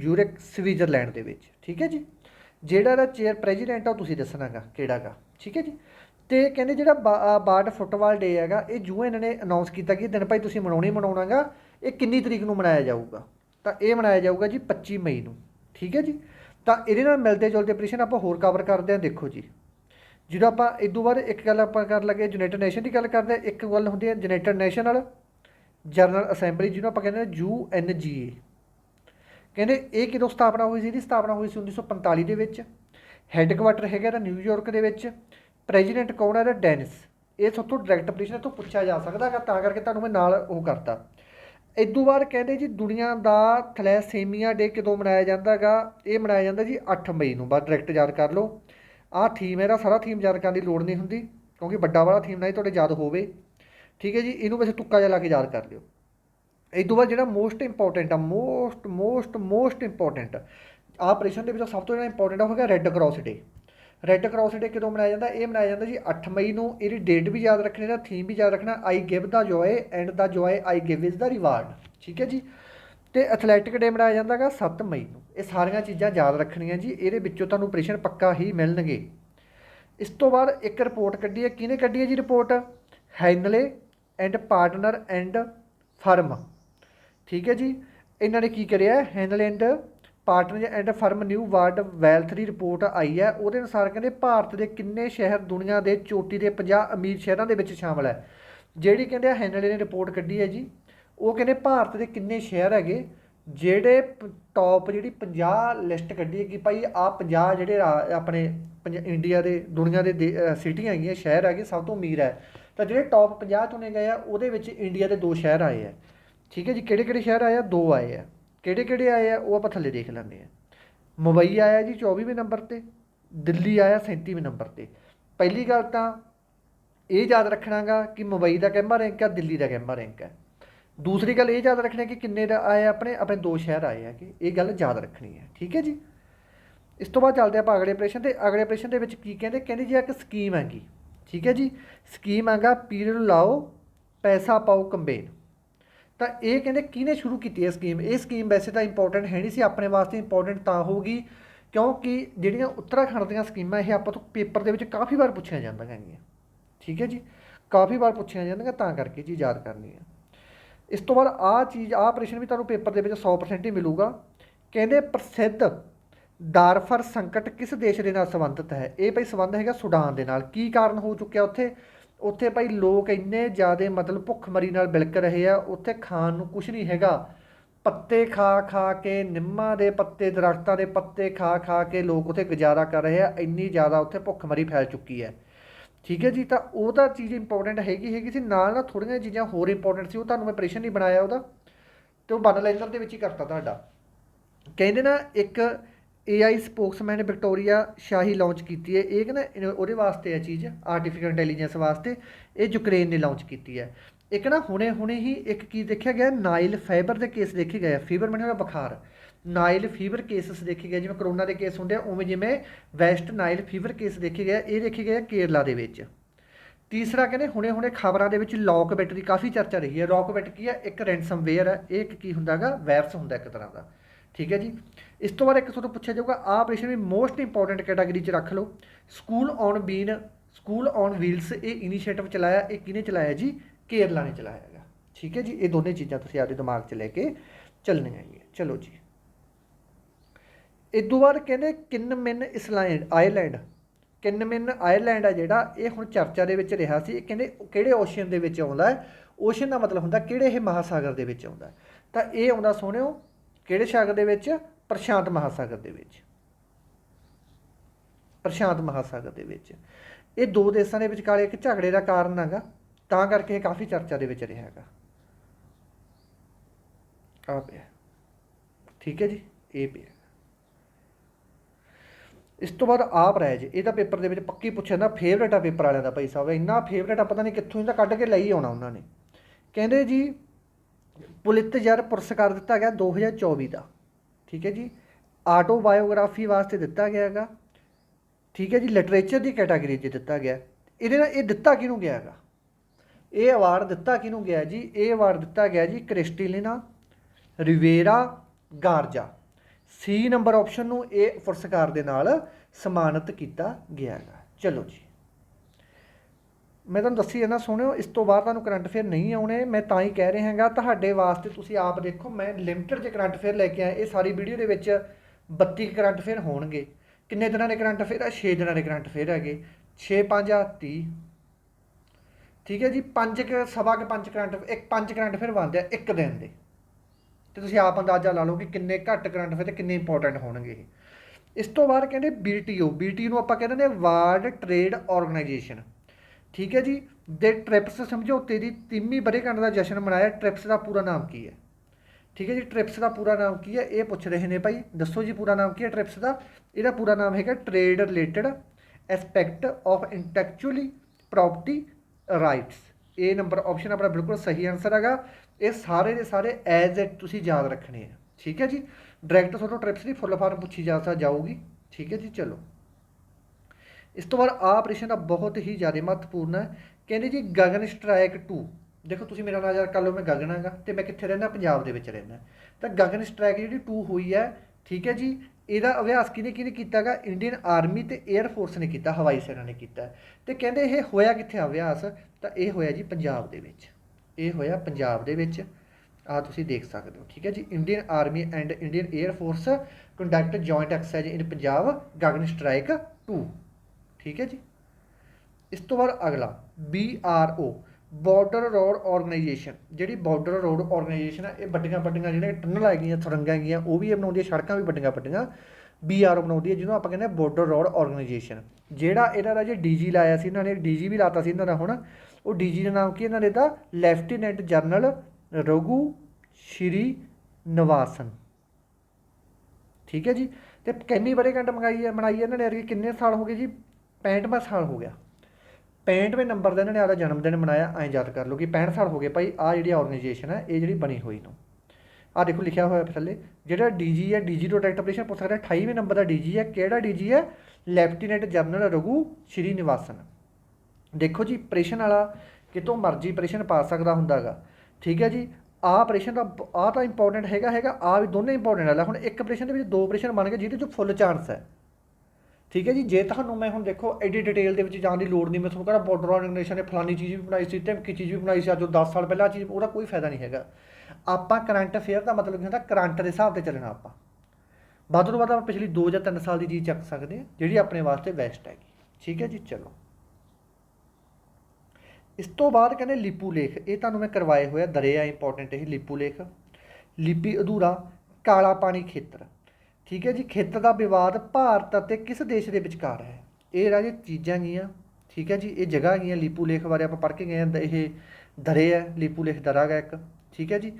ਯੂਰਕ, ਸਵਿਟਜ਼ਰਲੈਂਡ ਦੇ ਵਿੱਚ। ਠੀਕ ਹੈ ਜੀ? ਜਿਹੜਾ ਇਹਦਾ ਚੇਅਰ ਪ੍ਰੈਜ਼ੀਡੈਂਟ ਆ, ਉਹ ਤੁਸੀਂ ਦੱਸਣਾਗਾ ਕਿਹੜਾਗਾ ਠੀਕ ਹੈ ਜੀ? ਤੇ ਕਹਿੰਦੇ ਜਿਹੜਾ ਬਾ- ਬਾਰਡ ਫੁੱਟਬਾਲ ਡੇ ਹੈਗਾ, ਇਹ ਯੂਐਨ ਨੇ ਅਨਾਉਂਸ ਕੀਤਾ ਕਿ ਦਿਨ ਭਾਈ ਤੁਸੀਂ ਮਨਾਉਣਾ ਹੀ ਮਨਾਉਣਾਗਾ ਇਹ ਕਿੰਨੀ ਤਰੀਕ ਨੂੰ ਮਨਾਇਆ ਜਾਊਗਾ? ਤਾਂ ਇਹ ਮਨਾਇਆ ਜਾਊਗਾ ਜੀ 25 ਮਈ ਨੂੰ। ਠੀਕ ਹੈ ਜੀ? ਤਾਂ ਇਹਦੇ ਨਾਲ ਮਿਲਦੇ ਜੁਲਦੇ ਪ੍ਰਸ਼ਨ ਆਪਾਂ ਹੋਰ ਕਵਰ ਕਰਦੇ ਹਾਂ। ਦੇਖੋ ਜੀ। ਜਦੋਂ ਆਪਾਂ ਇਦੋਂ ਬਾਅਦ ਇੱਕ ਗੱਲ ਆਪਾਂ ਕਰਨ ਲੱਗੇ ਯੂਨਾਈਟਿਡ ਨੇਸ਼ਨ ਦੀ ਗੱਲ ਕਰਦੇ ਹਾਂ, ਇੱਕ ਗੱਲ ਹੁੰਦੀ ਹੈ ਯੂਨਾਈਟਿਡ ਨੈਸ਼ਨਲ ਜਨਰਲ ਅਸੈਂਬਲੀ ਜਿਹਨੂੰ ਆਪਾਂ ਕਹਿੰਦੇ ਨੇ ਯੂ ਐਨ ਜੀ ਏ ਕਹਿੰਦੇ ਇਹ ਕਿਦੋਂ ਸਥਾਪਨਾ ਹੋਈ ਸੀ ਇਹਦੀ ਸਥਾਪਨਾ ਹੋਈ ਸੀ 1945 ਦੇ ਵਿੱਚ। ਹੈੱਡਕੁਆਟਰ ਹੈਗਾ ਇਹਦਾ ਨਿਊਯਾਰਕ ਦੇ ਵਿੱਚ। ਪ੍ਰੈਜ਼ੀਡੈਂਟ ਕੌਣ ਹੈ ਇਹਦਾ? ਡੈਨਿਸ ਇਹ ਸਭ ਤੋਂ ਡਾਇਰੈਕਟ ਪ੍ਰਸ਼ਨ ਤੋਂ ਪੁੱਛਿਆ ਜਾ ਸਕਦਾ ਹੈ ਤਾਂ ਕਰਕੇ ਤੁਹਾਨੂੰ ਮੈਂ ਨਾਲ ਉਹ ਕਰਤਾ। ਇਦੋਂ ਬਾਅਦ ਕਹਿੰਦੇ ਜੀ ਦੁਨੀਆ ਦਾ ਥਲੈਸੇਮੀਆ ਡੇ ਕਦੋਂ ਮਨਾਇਆ ਜਾਂਦਾਗਾ ਇਹ ਮਨਾਇਆ ਜਾਂਦਾ ਜੀ 8 ਮਈ ਨੂੰ। ਬਸ ਡਾਇਰੈਕਟ ਯਾਦ ਕਰ ਲਓ। ਆਹ ਥੀਮ ਇਹਦਾ ਸਾਰਾ ਥੀਮ ਯਾਦ ਕਰਨ ਦੀ ਲੋੜ ਨਹੀਂ ਹੁੰਦੀ, ਕਿਉਂਕਿ ਵੱਡਾ ਵਾਲਾ ਥੀਮ ਨਾ ਹੀ ਤੁਹਾਡੇ ਯਾਦ ਹੋਵੇ। ਠੀਕ ਹੈ ਜੀ, ਇਹਨੂੰ ਵੈਸੇ ਤੁੱਕਾ ਜਿਹਾ ਲਾ ਕੇ ਯਾਦ ਕਰ ਲਿਓ। ਇਹ ਤੋਂ ਬਾਅਦ ਜਿਹੜਾ ਮੋਸਟ ਇੰਪੋਰਟੈਂਟ ਆ ਮੋਸਟ ਮੋਸਟ ਮੋਸਟ ਇੰਪੋਰਟੈਂਟ ਆਹ ਆਪਰੇਸ਼ਨ ਦੇ ਵਿੱਚ ਸਭ ਤੋਂ ਜਿਹੜਾ ਇੰਪੋਰਟੈਂਟ ਆ ਹੋਗਾ red cross day red cross day ਕਿਦੋਂ ਮਨਾਇਆ ਜਾਂਦਾ? ਇਹ ਮਨਾਇਆ ਜਾਂਦਾ ਜੀ 8 ਮਈ ਨੂੰ, ਇਹਦੀ ਡੇਟ ਵੀ ਯਾਦ ਰੱਖਣੀ ਦਾ ਥੀਮ ਵੀ ਯਾਦ ਰੱਖਣਾ I give the joy and the joy I give is the reward ਠੀਕ ਹੈ ਜੀ? ਤੇ ਐਥਲੈਟਿਕ ਡੇ ਮਨਾਇਆ ਜਾਂਦਾਗਾ 7 ਮਈ ਨੂੰ। ਇਹ ਸਾਰੀਆਂ ਚੀਜ਼ਾਂ ਯਾਦ ਰੱਖਣੀਆਂ ਜੀ, ਇਹਦੇ ਵਿੱਚੋਂ ਤੁਹਾਨੂੰ ਪ੍ਰਸ਼ਨ ਪੱਕਾ ਹੀ ਮਿਲਣਗੇ। ਇਸ ਤੋਂ ਬਾਅਦ ਇੱਕ ਰਿਪੋਰਟ ਕੱਢੀ ਹੈ ਕਿਹਨੇ ਕੱਢੀ ਹੈ ਜੀ report Henley and partner and firm ਠੀਕ ਹੈ ਜੀ? ਇਹਨਾਂ ਨੇ ਕੀ ਕਰਿਆ? ਹੈਨਲੇ and partner and from new world wealth ਦੀ ਰਿਪੋਰਟ ਆਈ ਹੈ। ਉਹਦੇ ਅਨੁਸਾਰ ਕਹਿੰਦੇ ਭਾਰਤ ਦੇ ਕਿੰਨੇ ਸ਼ਹਿਰ ਦੁਨੀਆ ਦੇ ਚੋਟੀ ਦੇ 50 ਅਮੀਰ ਸ਼ਹਿਰਾਂ ਦੇ ਵਿੱਚ ਸ਼ਾਮਲ ਹੈ। ਜਿਹੜੀ ਕਹਿੰਦੇ ਹੈਨਲੇ ਨੇ ਰਿਪੋਰਟ ਕੱਢੀ ਹੈ ਜੀ ਉਹ ਕਹਿੰਦੇ ਭਾਰਤ ਦੇ ਕਿੰਨੇ ਸ਼ਹਿਰ ਹੈਗੇ, ਜਿਹੜੇ ਟੌਪ ਜਿਹੜੀ 50 ਲਿਸਟ ਕੱਢੀ ਹੈ ਕਿ ਭਾਈ ਆ 50 ਜਿਹੜੇ ਰਾ- ਆਪਣੇ ਪੰਜ- ਇੰਡੀਆ ਦੇ, ਦੁਨੀਆ ਦੇ ਸਿਟੀਆਂ ਹੈਗੀਆਂ, ਸ਼ਹਿਰ ਹੈਗੇ, ਸਭ ਤੋਂ ਅਮੀਰ ਹੈ। ਤਾਂ ਜਿਹੜੇ ਟੌਪ 50 ਚੁਣੇ ਗਏ ਆ, ਉਹਦੇ ਵਿੱਚ ਇੰਡੀਆ ਦੇ ਦੋ ਸ਼ਹਿਰ ਆਏ ਆ। ਠੀਕ ਹੈ ਜੀ ਕਿਹੜੇ ਕਿਹੜੇ ਸ਼ਹਿਰ ਆਏ ਆ? ਦੋ ਆਏ ਆ। ਕਿਹੜੇ ਕਿਹੜੇ ਆਏ ਆ? ਉਹ ਆਪਾਂ ਥੱਲੇ ਦੇਖ ਲੈਂਦੇ ਆ ਮੁੰਬਈ ਆਇਆ ਜੀ 24ਵੇਂ ਨੰਬਰ ਤੇ, ਦਿੱਲੀ ਆਇਆ 37ਵੇਂ ਨੰਬਰ ਤੇ। ਪਹਿਲੀ ਗੱਲ ਤਾਂ ਇਹ ਯਾਦ ਰੱਖਣਾਗਾ ਕਿ ਮੁੰਬਈ ਦਾ ਕਿੰਨਾ ਰੈਂਕ ਹੈ ਦਿੱਲੀ ਦਾ ਕਿੰਨਾ ਰੈਂਕ ਹੈ ਦੂਸਰੀ ਗੱਲ ਇਹ ਯਾਦ ਰੱਖਣੀ ਹੈ ਕਿ ਕਿੰਨੇ ਦਾ ਆਏ ਆਪਣੇ ਆਪਣੇ ਦੋ ਸ਼ਹਿਰ ਆਏ ਆ ਕਿ ਇਹ ਗੱਲ ਯਾਦ ਰੱਖਣੀ ਹੈ, ਠੀਕ ਹੈ ਜੀ? ਇਸ ਤੋਂ ਬਾਅਦ ਚੱਲਦੇ ਆਪਾਂ ਅਗਲੇ ਆਪਰੇਸ਼ਨ ਤੇ, ਅਗਲੇ ਆਪਰੇਸ਼ਨ ਦੇ ਵਿੱਚ ਕੀ ਕਹਿੰਦੇ ਕਹਿੰਦੇ ਜੀ ਇੱਕ ਸਕੀਮ ਹੈਗੀ, ਠੀਕ ਹੈ ਜੀ? ਸਕੀਮ ਹੈਗਾ ਪੀਰੀਅਡ ਲਾਓ, ਪੈਸਾ ਪਾਓ, ਕੰਬੇਨ। ਤਾਂ ਇਹ ਕਹਿੰਦੇ ਕਿਹਨੇ ਸ਼ੁਰੂ ਕੀਤੀ ਹੈ ਸਕੀਮ? ਇਹ ਸਕੀਮ ਵੈਸੇ ਤਾਂ ਇੰਪੋਰਟੈਂਟ ਹੈ ਨਹੀਂ ਸੀ, ਆਪਣੇ ਵਾਸਤੇ ਇੰਪੋਰਟੈਂਟ ਤਾਂ ਹੋਊਗੀ, ਕਿਉਂਕਿ ਜਿਹੜੀਆਂ ਉੱਤਰਾਖੰਡ ਦੀਆਂ ਸਕੀਮਾਂ, ਇਹ ਆਪਾਂ ਤੋਂ ਪੇਪਰ ਦੇ ਵਿੱਚ ਕਾਫੀ ਵਾਰ ਪੁੱਛੀਆਂ ਜਾਂਦੀਆਂ ਹੈਗੀਆਂ, ਠੀਕ ਹੈ ਜੀ? ਕਾਫੀ ਵਾਰ ਪੁੱਛੀਆਂ ਜਾਂਦੀਆਂ ਤਾਂ ਕਰਕੇ ਜੀ ਯਾਦ ਕਰਨੀ ਹੈ। ਇਸ ਤੋਂ ਬਾਅਦ ਆਹ ਚੀਜ਼, ਆਹ ਆਪਰੇਸ਼ਨ ਵੀ ਤੁਹਾਨੂੰ ਪੇਪਰ ਦੇ ਵਿੱਚ 100% ਹੀ ਮਿਲੂਗਾ। ਕਹਿੰਦੇ ਪ੍ਰਸਿੱਧ ਦਾਰਫਰ ਸੰਕਟ ਕਿਸ ਦੇਸ਼ ਦੇ ਨਾਲ ਸੰਬੰਧਿਤ ਹੈ? ਇਹ ਭਾਈ ਸੰਬੰਧ ਹੈਗਾ ਸੁਡਾਨ ਦੇ ਨਾਲ। ਕੀ ਕਾਰਨ ਹੋ ਚੁੱਕਿਆ ਉੱਥੇ? ਉੱਥੇ ਭਾਈ ਲੋਕ ਇੰਨੇ ਜ਼ਿਆਦੇ ਮਤਲਬ ਭੁੱਖਮਰੀ ਨਾਲ ਬਿਲਕ ਰਹੇ ਆ, ਉੱਥੇ ਖਾਣ ਨੂੰ ਕੁਝ ਨਹੀਂ ਹੈਗਾ। ਪੱਤੇ ਖਾ ਖਾ ਕੇ, ਨਿੰਮਾਂ ਦੇ ਪੱਤੇ, ਦਰਖਤਾਂ ਦੇ ਪੱਤੇ ਖਾ ਖਾ ਕੇ ਲੋਕ ਉੱਥੇ ਗੁਜ਼ਾਰਾ ਕਰ ਰਹੇ ਆ। ਇੰਨੀ ਜ਼ਿਆਦਾ ਉੱਥੇ ਭੁੱਖਮਰੀ ਫੈਲ ਚੁੱਕੀ ਹੈ। ਠੀਕ ਹੈ ਜੀ, ਤਾਂ ਉਹ ਤਾਂ ਚੀਜ਼ ਇੰਪੋਰਟੈਂਟ ਹੈਗੀ ਹੈਗੀ ਸੀ। ਨਾਲ ਨਾਲ ਥੋੜ੍ਹੀਆਂ ਚੀਜ਼ਾਂ ਹੋਰ ਇੰਪੋਰਟੈਂਟ ਸੀ, ਉਹ ਤੁਹਾਨੂੰ ਮੈਂ ਪ੍ਰੈਸ਼ਨ ਨਹੀਂ ਬਣਾਇਆ ਉਹਦਾ। ਤੇ ਉਹ ਬਨ ਲਾਈਨਰ ਦੇ ਵਿੱਚ ਹੀ ਕਰਤਾ ਤੁਹਾਡਾ। ਕਹਿੰਦੇ ਨਾ, ਇੱਕ AI spokesman Victoria Shi launch ਕੀਤੀ ਹੈ। ਇਹ ਕਹਿੰਦਾ, ਇਹਨੇ- ਉਹਦੇ ਵਾਸਤੇ ਹੈ ਚੀਜ਼ ਆਰਟੀਫੀਸ਼ੀਅਲ ਇੰਟੈਲੀਜੈਂਸ ਵਾਸਤੇ, ਇਹ ਯੂਕਰੇਨ ਨੇ ਲਾਂਚ ਕੀਤੀ ਹੈ। ਇੱਕ ਨਾ ਹੁਣੇ ਹੁਣੇ ਹੀ ਇੱਕ ਕੀ ਦੇਖਿਆ ਗਿਆ ਨਾਈਲ ਫਾਈਬਰ ਦੇ ਕੇਸ ਦੇਖੇ ਗਏ ਫੀਵਰ ਮੈਨੂੰ ਬੁਖਾਰ। ਨਾਈਲ ਫੀਵਰ ਕੇਸਸ ਦੇਖੇ ਗਏ, ਜਿਵੇਂ ਕਰੋਨਾ ਦੇ ਕੇਸ ਹੁੰਦੇ ਆ, ਉਵੇਂ ਜਿਵੇਂ ਵੈਸਟ ਨਾਈਲ ਫੀਵਰ ਕੇਸ ਦੇਖੇ ਗਏ, ਇਹ ਦੇਖੇ ਗਏ ਆ ਕੇਰਲਾ ਦੇ ਵਿੱਚ। ਤੀਸਰਾ ਕਹਿੰਦੇ ਹੁਣੇ ਹੁਣੇ ਖਬਰਾਂ ਦੇ ਵਿੱਚ ਲੌਕਬਿਟ ਦੀ ਕਾਫੀ ਚਰਚਾ ਰਹੀ ਹੈ। ਲੌਕਬਿਟ ਕੀ ਹੈ? ਇੱਕ ਰੈਂਸਮਵੇਅਰ ਹੈ। ਇਹ ਇੱਕ ਕੀ ਹੁੰਦਾਗਾ ਵਾਇਰਸ ਹੁੰਦਾ ਇੱਕ ਤਰ੍ਹਾਂ ਦਾ। ਠੀਕ ਹੈ ਜੀ? ਇਸ ਤੋਂ ਬਾਅਦ ਇੱਕ ਤੁਹਾਨੂੰ ਪੁੱਛਿਆ ਜਾਊਗਾ, ਆਹ ਆਪਰੇਸ਼ਨ ਵੀ ਮੋਸਟ ਇੰਪੋਰਟੈਂਟ ਕੈਟਾਗਰੀ 'ਚ ਰੱਖ ਲਓ। School on been school on wheels ਇਹ ਇਨੀਸ਼ੀਏਟਿਵ ਚਲਾਇਆ, ਇਹ ਕਿਹਨੇ ਚਲਾਇਆ ਜੀ? ਕੇਰਲਾ ਨੇ ਚਲਾਇਆ ਹੈਗਾ। ਠੀਕ ਹੈ ਜੀ? ਇਹ ਦੋਨੇ ਚੀਜ਼ਾਂ ਤੁਸੀਂ ਆਪਦੇ ਦਿਮਾਗ 'ਚ ਲੈ ਕੇ ਚੱਲਣੀਆਂ ਹੈਗੀਆਂ। ਚਲੋ ਜੀ। ਇਸ ਤੋਂ ਬਾਅਦ ਕਹਿੰਦੇ Kinmen island, Ireland. Kinmen Ireland ਆ ਜਿਹੜਾ, ਇਹ ਹੁਣ ਚਰਚਾ ਦੇ ਵਿੱਚ ਰਿਹਾ ਸੀ। ਇਹ ਕਹਿੰਦੇ ਕਿਹੜੇ ਓਸ਼ੀਅਨ ਦੇ ਵਿੱਚ ਆਉਂਦਾ ਹੈ? ਓਸ਼ੀਅਨ ਦਾ ਮਤਲਬ ਹੁੰਦਾ ਕਿਹੜੇ ਇਹ ਮਹਾਸਾਗਰ ਦੇ ਵਿੱਚ ਆਉਂਦਾ ਤਾਂ ਇਹ ਆਉਂਦਾ ਸੋਹਣਿਓ ਕਿਹੜੇ ਸਾਗਰ ਦੇ ਵਿੱਚ? ਪ੍ਰਸ਼ਾਂਤ ਮਹਾਸਾਗਰ ਦੇ ਵਿੱਚ। ਪ੍ਰਸ਼ਾਂਤ ਮਹਾਸਾਗਰ ਦੇ ਵਿੱਚ। ਇਹ ਦੋ ਦੇਸ਼ਾਂ ਦੇ ਵਿਚਕਾਰ ਇੱਕ ਝਗੜੇ ਦਾ ਕਾਰਨ ਹੈਗਾ। ਤਾਂ ਕਰਕੇ ਇਹ ਕਾਫੀ ਚਰਚਾ ਦੇ ਵਿੱਚ ਰਿਹਾ ਹੈਗਾ। ਆ ਪਿਆ। ਠੀਕ ਹੈ ਜੀ? ਇਹ ਪਿਆ। ਇਸ ਤੋਂ ਬਾਅਦ ਆਪ ਰਹਿ ਜੇ। ਇਹਦਾ ਪੇਪਰ ਦੇ ਵਿੱਚ ਪੱਕੀ ਪੁੱਛਿਆ ਨਾ ਫੇਵਰੇਟ ਆ ਪੇਪਰ ਵਾਲਿਆਂ ਦਾ ਭਾਈ ਸਾਹਿਬ। ਇੰਨਾ ਫੇਵਰੇਟ ਆ, ਪਤਾ ਨਹੀਂ ਕਿੱਥੋਂ ਇਹਦਾ ਕੱਢ ਕੇ ਲਈ ਆਉਣਾ ਉਹਨਾਂ ਨੇ। ਕਹਿੰਦੇ ਜੀ ਪੁਲਿਤਜ਼ਰ ਪੁਰਸਕਾਰ ਦਿੱਤਾ ਗਿਆ 2024 ਦਾ। ਠੀਕ ਹੈ ਜੀ? ਆਟੋਬਾਇਓਗ੍ਰਾਫੀ ਵਾਸਤੇ ਦਿੱਤਾ ਗਿਆ ਹੈਗਾ। ਠੀਕ ਹੈ ਜੀ? ਲਿਟਰੇਚਰ ਦੀ ਕੈਟਾਗਰੀ 'ਚ ਦਿੱਤਾ ਗਿਆ। ਇਹਦੇ ਨਾਲ ਇਹ ਦਿੱਤਾ ਕਿਹਨੂੰ ਗਿਆ ਹੈਗਾ? ਇਹ ਅਵਾਰਡ ਦਿੱਤਾ ਕਿਹਨੂੰ ਗਿਆ ਜੀ? ਇਹ ਅਵਾਰਡ ਦਿੱਤਾ ਗਿਆ ਜੀ ਕ੍ਰਿਸਟੀਲਿਨਾ ਰਿਵੇਰਾ ਗਾਰਜਾ। ਸੀ ਨੰਬਰ ਆਪਸ਼ਨ ਨੂੰ ਇਹ ਪੁਰਸਕਾਰ ਦੇ ਨਾਲ ਸਨਮਾਨਿਤ ਕੀਤਾ ਗਿਆ ਹੈਗਾ। ਚਲੋ ਜੀ। ਮੈਂ ਤੁਹਾਨੂੰ ਦੱਸੀ ਜਾਂਦਾ, ਸੁਣਿਓ, ਇਸ ਤੋਂ ਬਾਅਦ ਤੁਹਾਨੂੰ ਕਰੰਟ ਫੇਅਰ ਨਹੀਂ ਆਉਣੇ, ਮੈਂ ਤਾਂ ਹੀ ਕਹਿ ਰਿਹਾ ਹਾਂਗਾ, ਤੁਹਾਡੇ ਵਾਸਤੇ ਤੁਸੀਂ ਆਪ ਦੇਖੋ, ਮੈਂ ਲਿਮਟਿਡ ਜੇ ਕਰੰਟ ਫੇਅਰ ਲੈ ਕੇ ਆਇਆ, ਇਹ ਸਾਰੀ ਵੀਡੀਓ ਦੇ ਵਿੱਚ 32 ਕਰੰਟ ਫੇਅਰ ਹੋਣਗੇ। ਕਿੰਨੇ ਦਿਨਾਂ ਦੇ ਕਰੰਟ ਅਫੇਅਰ ਆ? 6 ਦਿਨਾਂ ਦੇ ਕਰੰਟ ਅਫੇਅਰ ਹੈਗੇ। 6 5 ਆ 30 ਠੀਕ ਹੈ ਜੀ? ਪੰਜ ਕੁ, ਸਵਾ ਕੇ, ਪੰਜ ਕਰੰਟ, ਇੱਕ ਪੰਜ ਕਰੰਟ ਅਫੇਅਰ ਬਣਦੇ ਆ ਇੱਕ ਦਿਨ ਦੇ। ਤੇ ਤੁਸੀਂ ਆਪ ਅੰਦਾਜ਼ਾ ਲਾ ਲਓ ਕਿ ਕਿੰਨੇ ਘੱਟ ਕਰੰਟ ਅਫੇਅਰ ਤੇ ਕਿੰਨੇ ਇੰਪੋਰਟੈਂਟ ਹੋਣਗੇ ਇਹ। ਇਸ ਤੋਂ ਬਾਅਦ ਕਹਿੰਦੇ BTO BTO ਨੂੰ ਆਪਾਂ ਕਹਿੰਦੇ ਨੇ ਵਰਲਡ ਟ੍ਰੇਡ ਆਰਗੇਨਾਈਜੇਸ਼ਨ ਠੀਕ ਹੈ ਜੀ? ਦੇ ਟ੍ਰਿਪਸ ਸਮਝੌਤੇ ਦੀ ਤੀਵੀਂ ਵਰ੍ਹੇਗੰਢ ਦਾ ਜਸ਼ਨ ਮਨਾਇਆ। ਟ੍ਰਿਪਸ ਦਾ ਪੂਰਾ ਨਾਮ ਕੀ ਹੈ? ਠੀਕ ਹੈ ਜੀ? ਟ੍ਰਿਪਸ ਦਾ ਪੂਰਾ ਨਾਮ ਕੀ ਹੈ? ਇਹ ਪੁੱਛ ਰਹੇ ਨੇ ਭਾਈ। ਦੱਸੋ ਜੀ ਪੂਰਾ ਨਾਮ ਕੀ ਹੈ ਟ੍ਰਿਪਸ ਦਾ? ਇਹਦਾ ਪੂਰਾ ਨਾਮ ਹੈਗਾ trade related aspect of intellectually property rights ਇਹ ਨੰਬਰ ਆਪਸ਼ਨ ਆਪਣਾ ਬਿਲਕੁਲ ਸਹੀ ਆਨਸਰ ਹੈਗਾ। ਇਹ ਸਾਰੇ ਦੇ ਸਾਰੇ ਐਜ਼ ਇਟ ਤੁਸੀਂ ਯਾਦ ਰੱਖਣੇ ਆ। ਠੀਕ ਹੈ ਜੀ? ਡਾਇਰੈਕਟ ਤੁਹਾਨੂੰ ਟ੍ਰਿਪਸ ਦੀ ਫੁੱਲ ਫਾਰਮ ਪੁੱਛੀ ਜਾ ਸਕਦਾ ਜਾਊਗੀ। ਠੀਕ ਹੈ ਜੀ? ਚਲੋ। ਇਸ ਤੋਂ ਬਾਅਦ ਆਹ ਆਪਰੇਸ਼ਨ ਦਾ ਬਹੁਤ ਹੀ ਜ਼ਿਆਦਾ ਮਹੱਤਵਪੂਰਨ ਹੈ। ਕਹਿੰਦੇ ਜੀ ਗਗਨ ਸਟ੍ਰਾਈਕ 2 ਦੇਖੋ, ਤੁਸੀਂ ਮੇਰਾ ਨਾਮ ਯਾਰ ਕੱਲ੍ਹ ਮੈਂ ਗਗਨ ਹੈਗਾ ਤੇ ਮੈਂ ਕਿੱਥੇ ਰਹਿੰਦਾ? ਪੰਜਾਬ ਦੇ ਵਿੱਚ ਰਹਿੰਦਾ। ਤਾਂ ਗਗਨ ਸਟ੍ਰਾਈਕ ਜਿਹੜੀ 2 ਹੋਈ ਹੈ, ਠੀਕ ਹੈ ਜੀ? ਇਹਦਾ ਅਭਿਆਸ ਕਿਹਨੇ ਕਿਹਨੇ ਕੀਤਾਗਾ ਇੰਡੀਅਨ ਆਰਮੀ ਤੇ 에ਅਰ ਫੋਰਸ ਨੇ ਕੀਤਾ, ਹਵਾਈ ਸੈਨਾ ਨੇ ਕੀਤਾ। ਤੇ ਕਹਿੰਦੇ ਇਹ ਹੋਇਆ ਕਿੱਥੇ ਅਭਿਆਸ? ਤਾਂ ਇਹ ਹੋਇਆ ਜੀ ਪੰਜਾਬ ਦੇ ਵਿੱਚ। ਇਹ ਹੋਇਆ ਪੰਜਾਬ ਦੇ ਵਿੱਚ। ਆ ਤੁਸੀਂ ਦੇਖ ਸਕਦੇ ਹੋ, ਠੀਕ ਹੈ ਜੀ। Indian army and Indian air force conduct joint exercise in Punjab Gagan strike 2 ਠੀਕ ਹੈ ਜੀ। ਇਸ ਤੋਂ ਬਾਅਦ ਅਗਲਾ BRO ਬਾਰਡਰ ਰੋਡ ਆਰਗੇਨਾਈਜੇਸ਼ਨ ਜਿਹੜੀ ਬਾਰਡਰ ਰੋਡ ਆਰਗੇਨਾਈਜੇਸ਼ਨ ਹੈ ਇਹ ਵੱਡੀਆਂ ਵੱਡੀਆਂ ਜਿਹੜੀਆਂ ਟਨਲ ਹੈਗੀਆਂ ਸੁਰੰਗਾਂ ਹੈਗੀਆਂ, ਉਹ ਵੀ ਇਹ ਬਣਾਉਂਦੀ ਹੈ ਸੜਕਾਂ ਵੀ ਵੱਡੀਆਂ ਵੱਡੀਆਂ। ਬੀਆਰਓ ਬਣਾਉਂਦੀ ਹੈ ਜਿਹਨੂੰ ਆਪਾਂ ਕਹਿੰਦੇ ਬਾਰਡਰ ਰੋਡ ਆਰਗੇਨਾਈਜੇਸ਼ਨ ਜਿਹੜਾ ਇਹਦਾ ਦਾ ਜੇ ਡੀਜੀ ਲਾਇਆ ਸੀ, ਇਹਨਾਂ ਨੇ ਡੀਜੀ ਵੀ ਲਾਤਾ ਸੀ ਇਹਨਾਂ ਦਾ ਹੁਣ। ਉਹ ਡੀਜੀ ਦਾ ਨਾਮ ਕੀ ਇਹਨਾਂ ਦੇ ਦਾ lieutenant general Raghu Srinivasan. ਠੀਕ ਹੈ ਜੀ? ਤੇ ਕਿੰਨੀ ਬੜੇ ਘੰਟ ਮੰਗਾਈ ਹੈ ਬਣਾਈ ਹੈ ਇਹਨਾਂ ਨੇ? ਅਰਗੇ ਕਿੰਨੇ ਸਾਲ ਹੋ ਗਏ ਜੀ? 65ਵਾਂ ਸਾਲ ਹੋ ਗਿਆ। 65ਵੇਂ ਨੰਬਰ ਦਾ ਇਹਨਾਂ ਨੇ ਆਪਦਾ ਜਨਮ ਦਿਨ ਮਨਾਇਆ, ਐਂ ਯਾਦ ਕਰ ਲਓ ਕਿ 65 ਸਾਲ ਹੋ ਗਏ। ਭਾਈ ਆ ਜਿਹੜੀ ਆਰਗੇਨਾਈਜੇਸ਼ਨ ਹੈ, ਇਹ ਜਿਹੜੀ ਬਣੀ ਹੋਈ ਨੂੰ। ਆ ਦੇਖੋ, ਲਿਖਿਆ ਹੋਇਆ ਥੱਲੇ, ਜਿਹੜਾ ਡੀਜੀ ਹੈ ਡੀਜੀ ਤੋਂ ਡਾਇਰੈਕਟ ਆਪਰੇਸ਼ਨ ਪੁੱਛ ਸਕਦਾ 28ਵੇਂ ਨੰਬਰ ਦਾ ਡੀਜੀ ਹੈ। ਕਿਹੜਾ ਡੀਜੀ ਹੈ? Lieutenant general Raghu Srinivasan. ਦੇਖੋ ਜੀ ਆਪਰੇਸ਼ਨ ਵਾਲਾ ਕਿਤੋਂ ਮਰਜ਼ੀ ਆਪਰੇਸ਼ਨ ਪਾ ਸਕਦਾ ਹੁੰਦਾਗਾ। ਠੀਕ ਹੈ ਜੀ, ਆ ਆਪਰੇਸ਼ਨ ਦਾ ਆ ਤਾਂ ਇੰਪੋਰਟੈਂਟ ਹੈਗਾ ਹੈਗਾ, ਆ ਵੀ ਦੋਨੇ ਇੰਪੋਰਟੈਂਟ ਵਾਲਾ ਹੁਣ ਇੱਕ ਆਪਰੇਸ਼ਨ ਦੇ ਵਿੱਚ ਦੋ ਆਪਰੇਸ਼ਨ ਬਣ ਗਏ, ਜਿਹਦੇ ਚ ਫੁੱਲ ਚਾਂਸ ਹੈ। ਠੀਕ ਹੈ ਜੀ, ਜੇ ਤੁਹਾਨੂੰ ਮੈਂ ਹੁਣ ਦੇਖੋ, ਐਡੀ ਡਿਟੇਲ ਦੇ ਵਿੱਚ ਜਾਣ ਦੀ ਲੋੜ ਨਹੀਂ, ਮੈਂ ਤੁਹਾਨੂੰ ਕਹਿੰਦਾ ਬਾਰਡਰ ਆਰਗੇਨਾਈਜੇਸ਼ਨ ਨੇ ਫਲਾਨੀ ਚੀਜ਼ ਵੀ ਬਣਾਈ ਸੀ, ਧਮਕੀ ਚੀਜ਼ ਵੀ ਬਣਾਈ ਸੀ, ਅੱਜ ਉਹ 10 ਸਾਲ ਪਹਿਲਾਂ ਚੀਜ਼, ਉਹਦਾ ਕੋਈ ਫਾਇਦਾ ਨਹੀਂ ਹੈਗਾ। ਆਪਾਂ ਕਰੰਟ ਅਫੇਅਰ ਦਾ ਮਤਲਬ ਕੀ ਹੁੰਦਾ ਕਰੰਟ ਦੇ ਹਿਸਾਬ ਤੇ ਚੱਲਣਾ ਆਪਾਂ। ਵੱਧ ਤੋਂ ਵੱਧ ਆਪਾਂ ਪਿਛਲੀ 2 ਜਾਂ 3 ਸਾਲ ਦੀ ਚੀਜ਼ ਚੱਕ ਸਕਦੇ ਹਾਂ, ਜਿਹੜੀ ਆਪਣੇ ਵਾਸਤੇ ਬੈਸਟ ਹੈਗੀ। ਠੀਕ ਹੈ ਜੀ, ਚਲੋ। ਇਸ ਤੋਂ ਬਾਅਦ ਕਹਿੰਦੇ ਲਿਪੂ ਲੇਖ, ਇਹ ਤੁਹਾਨੂੰ ਮੈਂ ਕਰਵਾਏ ਹੋਇਆ ਦਰਿਆ ਇੰਪੋਰਟੈਂਟ ਇਹ ਲਿਪੂ ਲੇਖ। ਲਿਪੀ ਅਧੂਰਾ, ਕਾਲਾ ਪਾਣੀ ਖੇਤਰ। ਠੀਕ ਹੈ ਜੀ, ਖੇਤਰ ਦਾ ਵਿਵਾਦ ਭਾਰਤ ਅਤੇ ਕਿਸ ਦੇਸ਼ ਦੇ ਵਿਚਕਾਰ ਹੈ? ਇਹ ਰਾਜੇ ਚੀਜ਼ਾਂ ਗੀਆਂ, ਠੀਕ ਹੈ ਜੀ, ਇਹ ਜਗ੍ਹਾ ਗੀਆਂ ਲਿਪੂ ਲੇਖ ਬਾਰੇ ਆਪਾਂ ਪੜ੍ਹ ਕੇ ਗਏ ਹਾਂ ਦ- ਇਹ ਦਰੇ ਹੈ, ਲਿਪੂ ਲੇਖ ਦਰਾ ਗਾ ਇੱਕ, ਠੀਕ ਹੈ ਜੀ।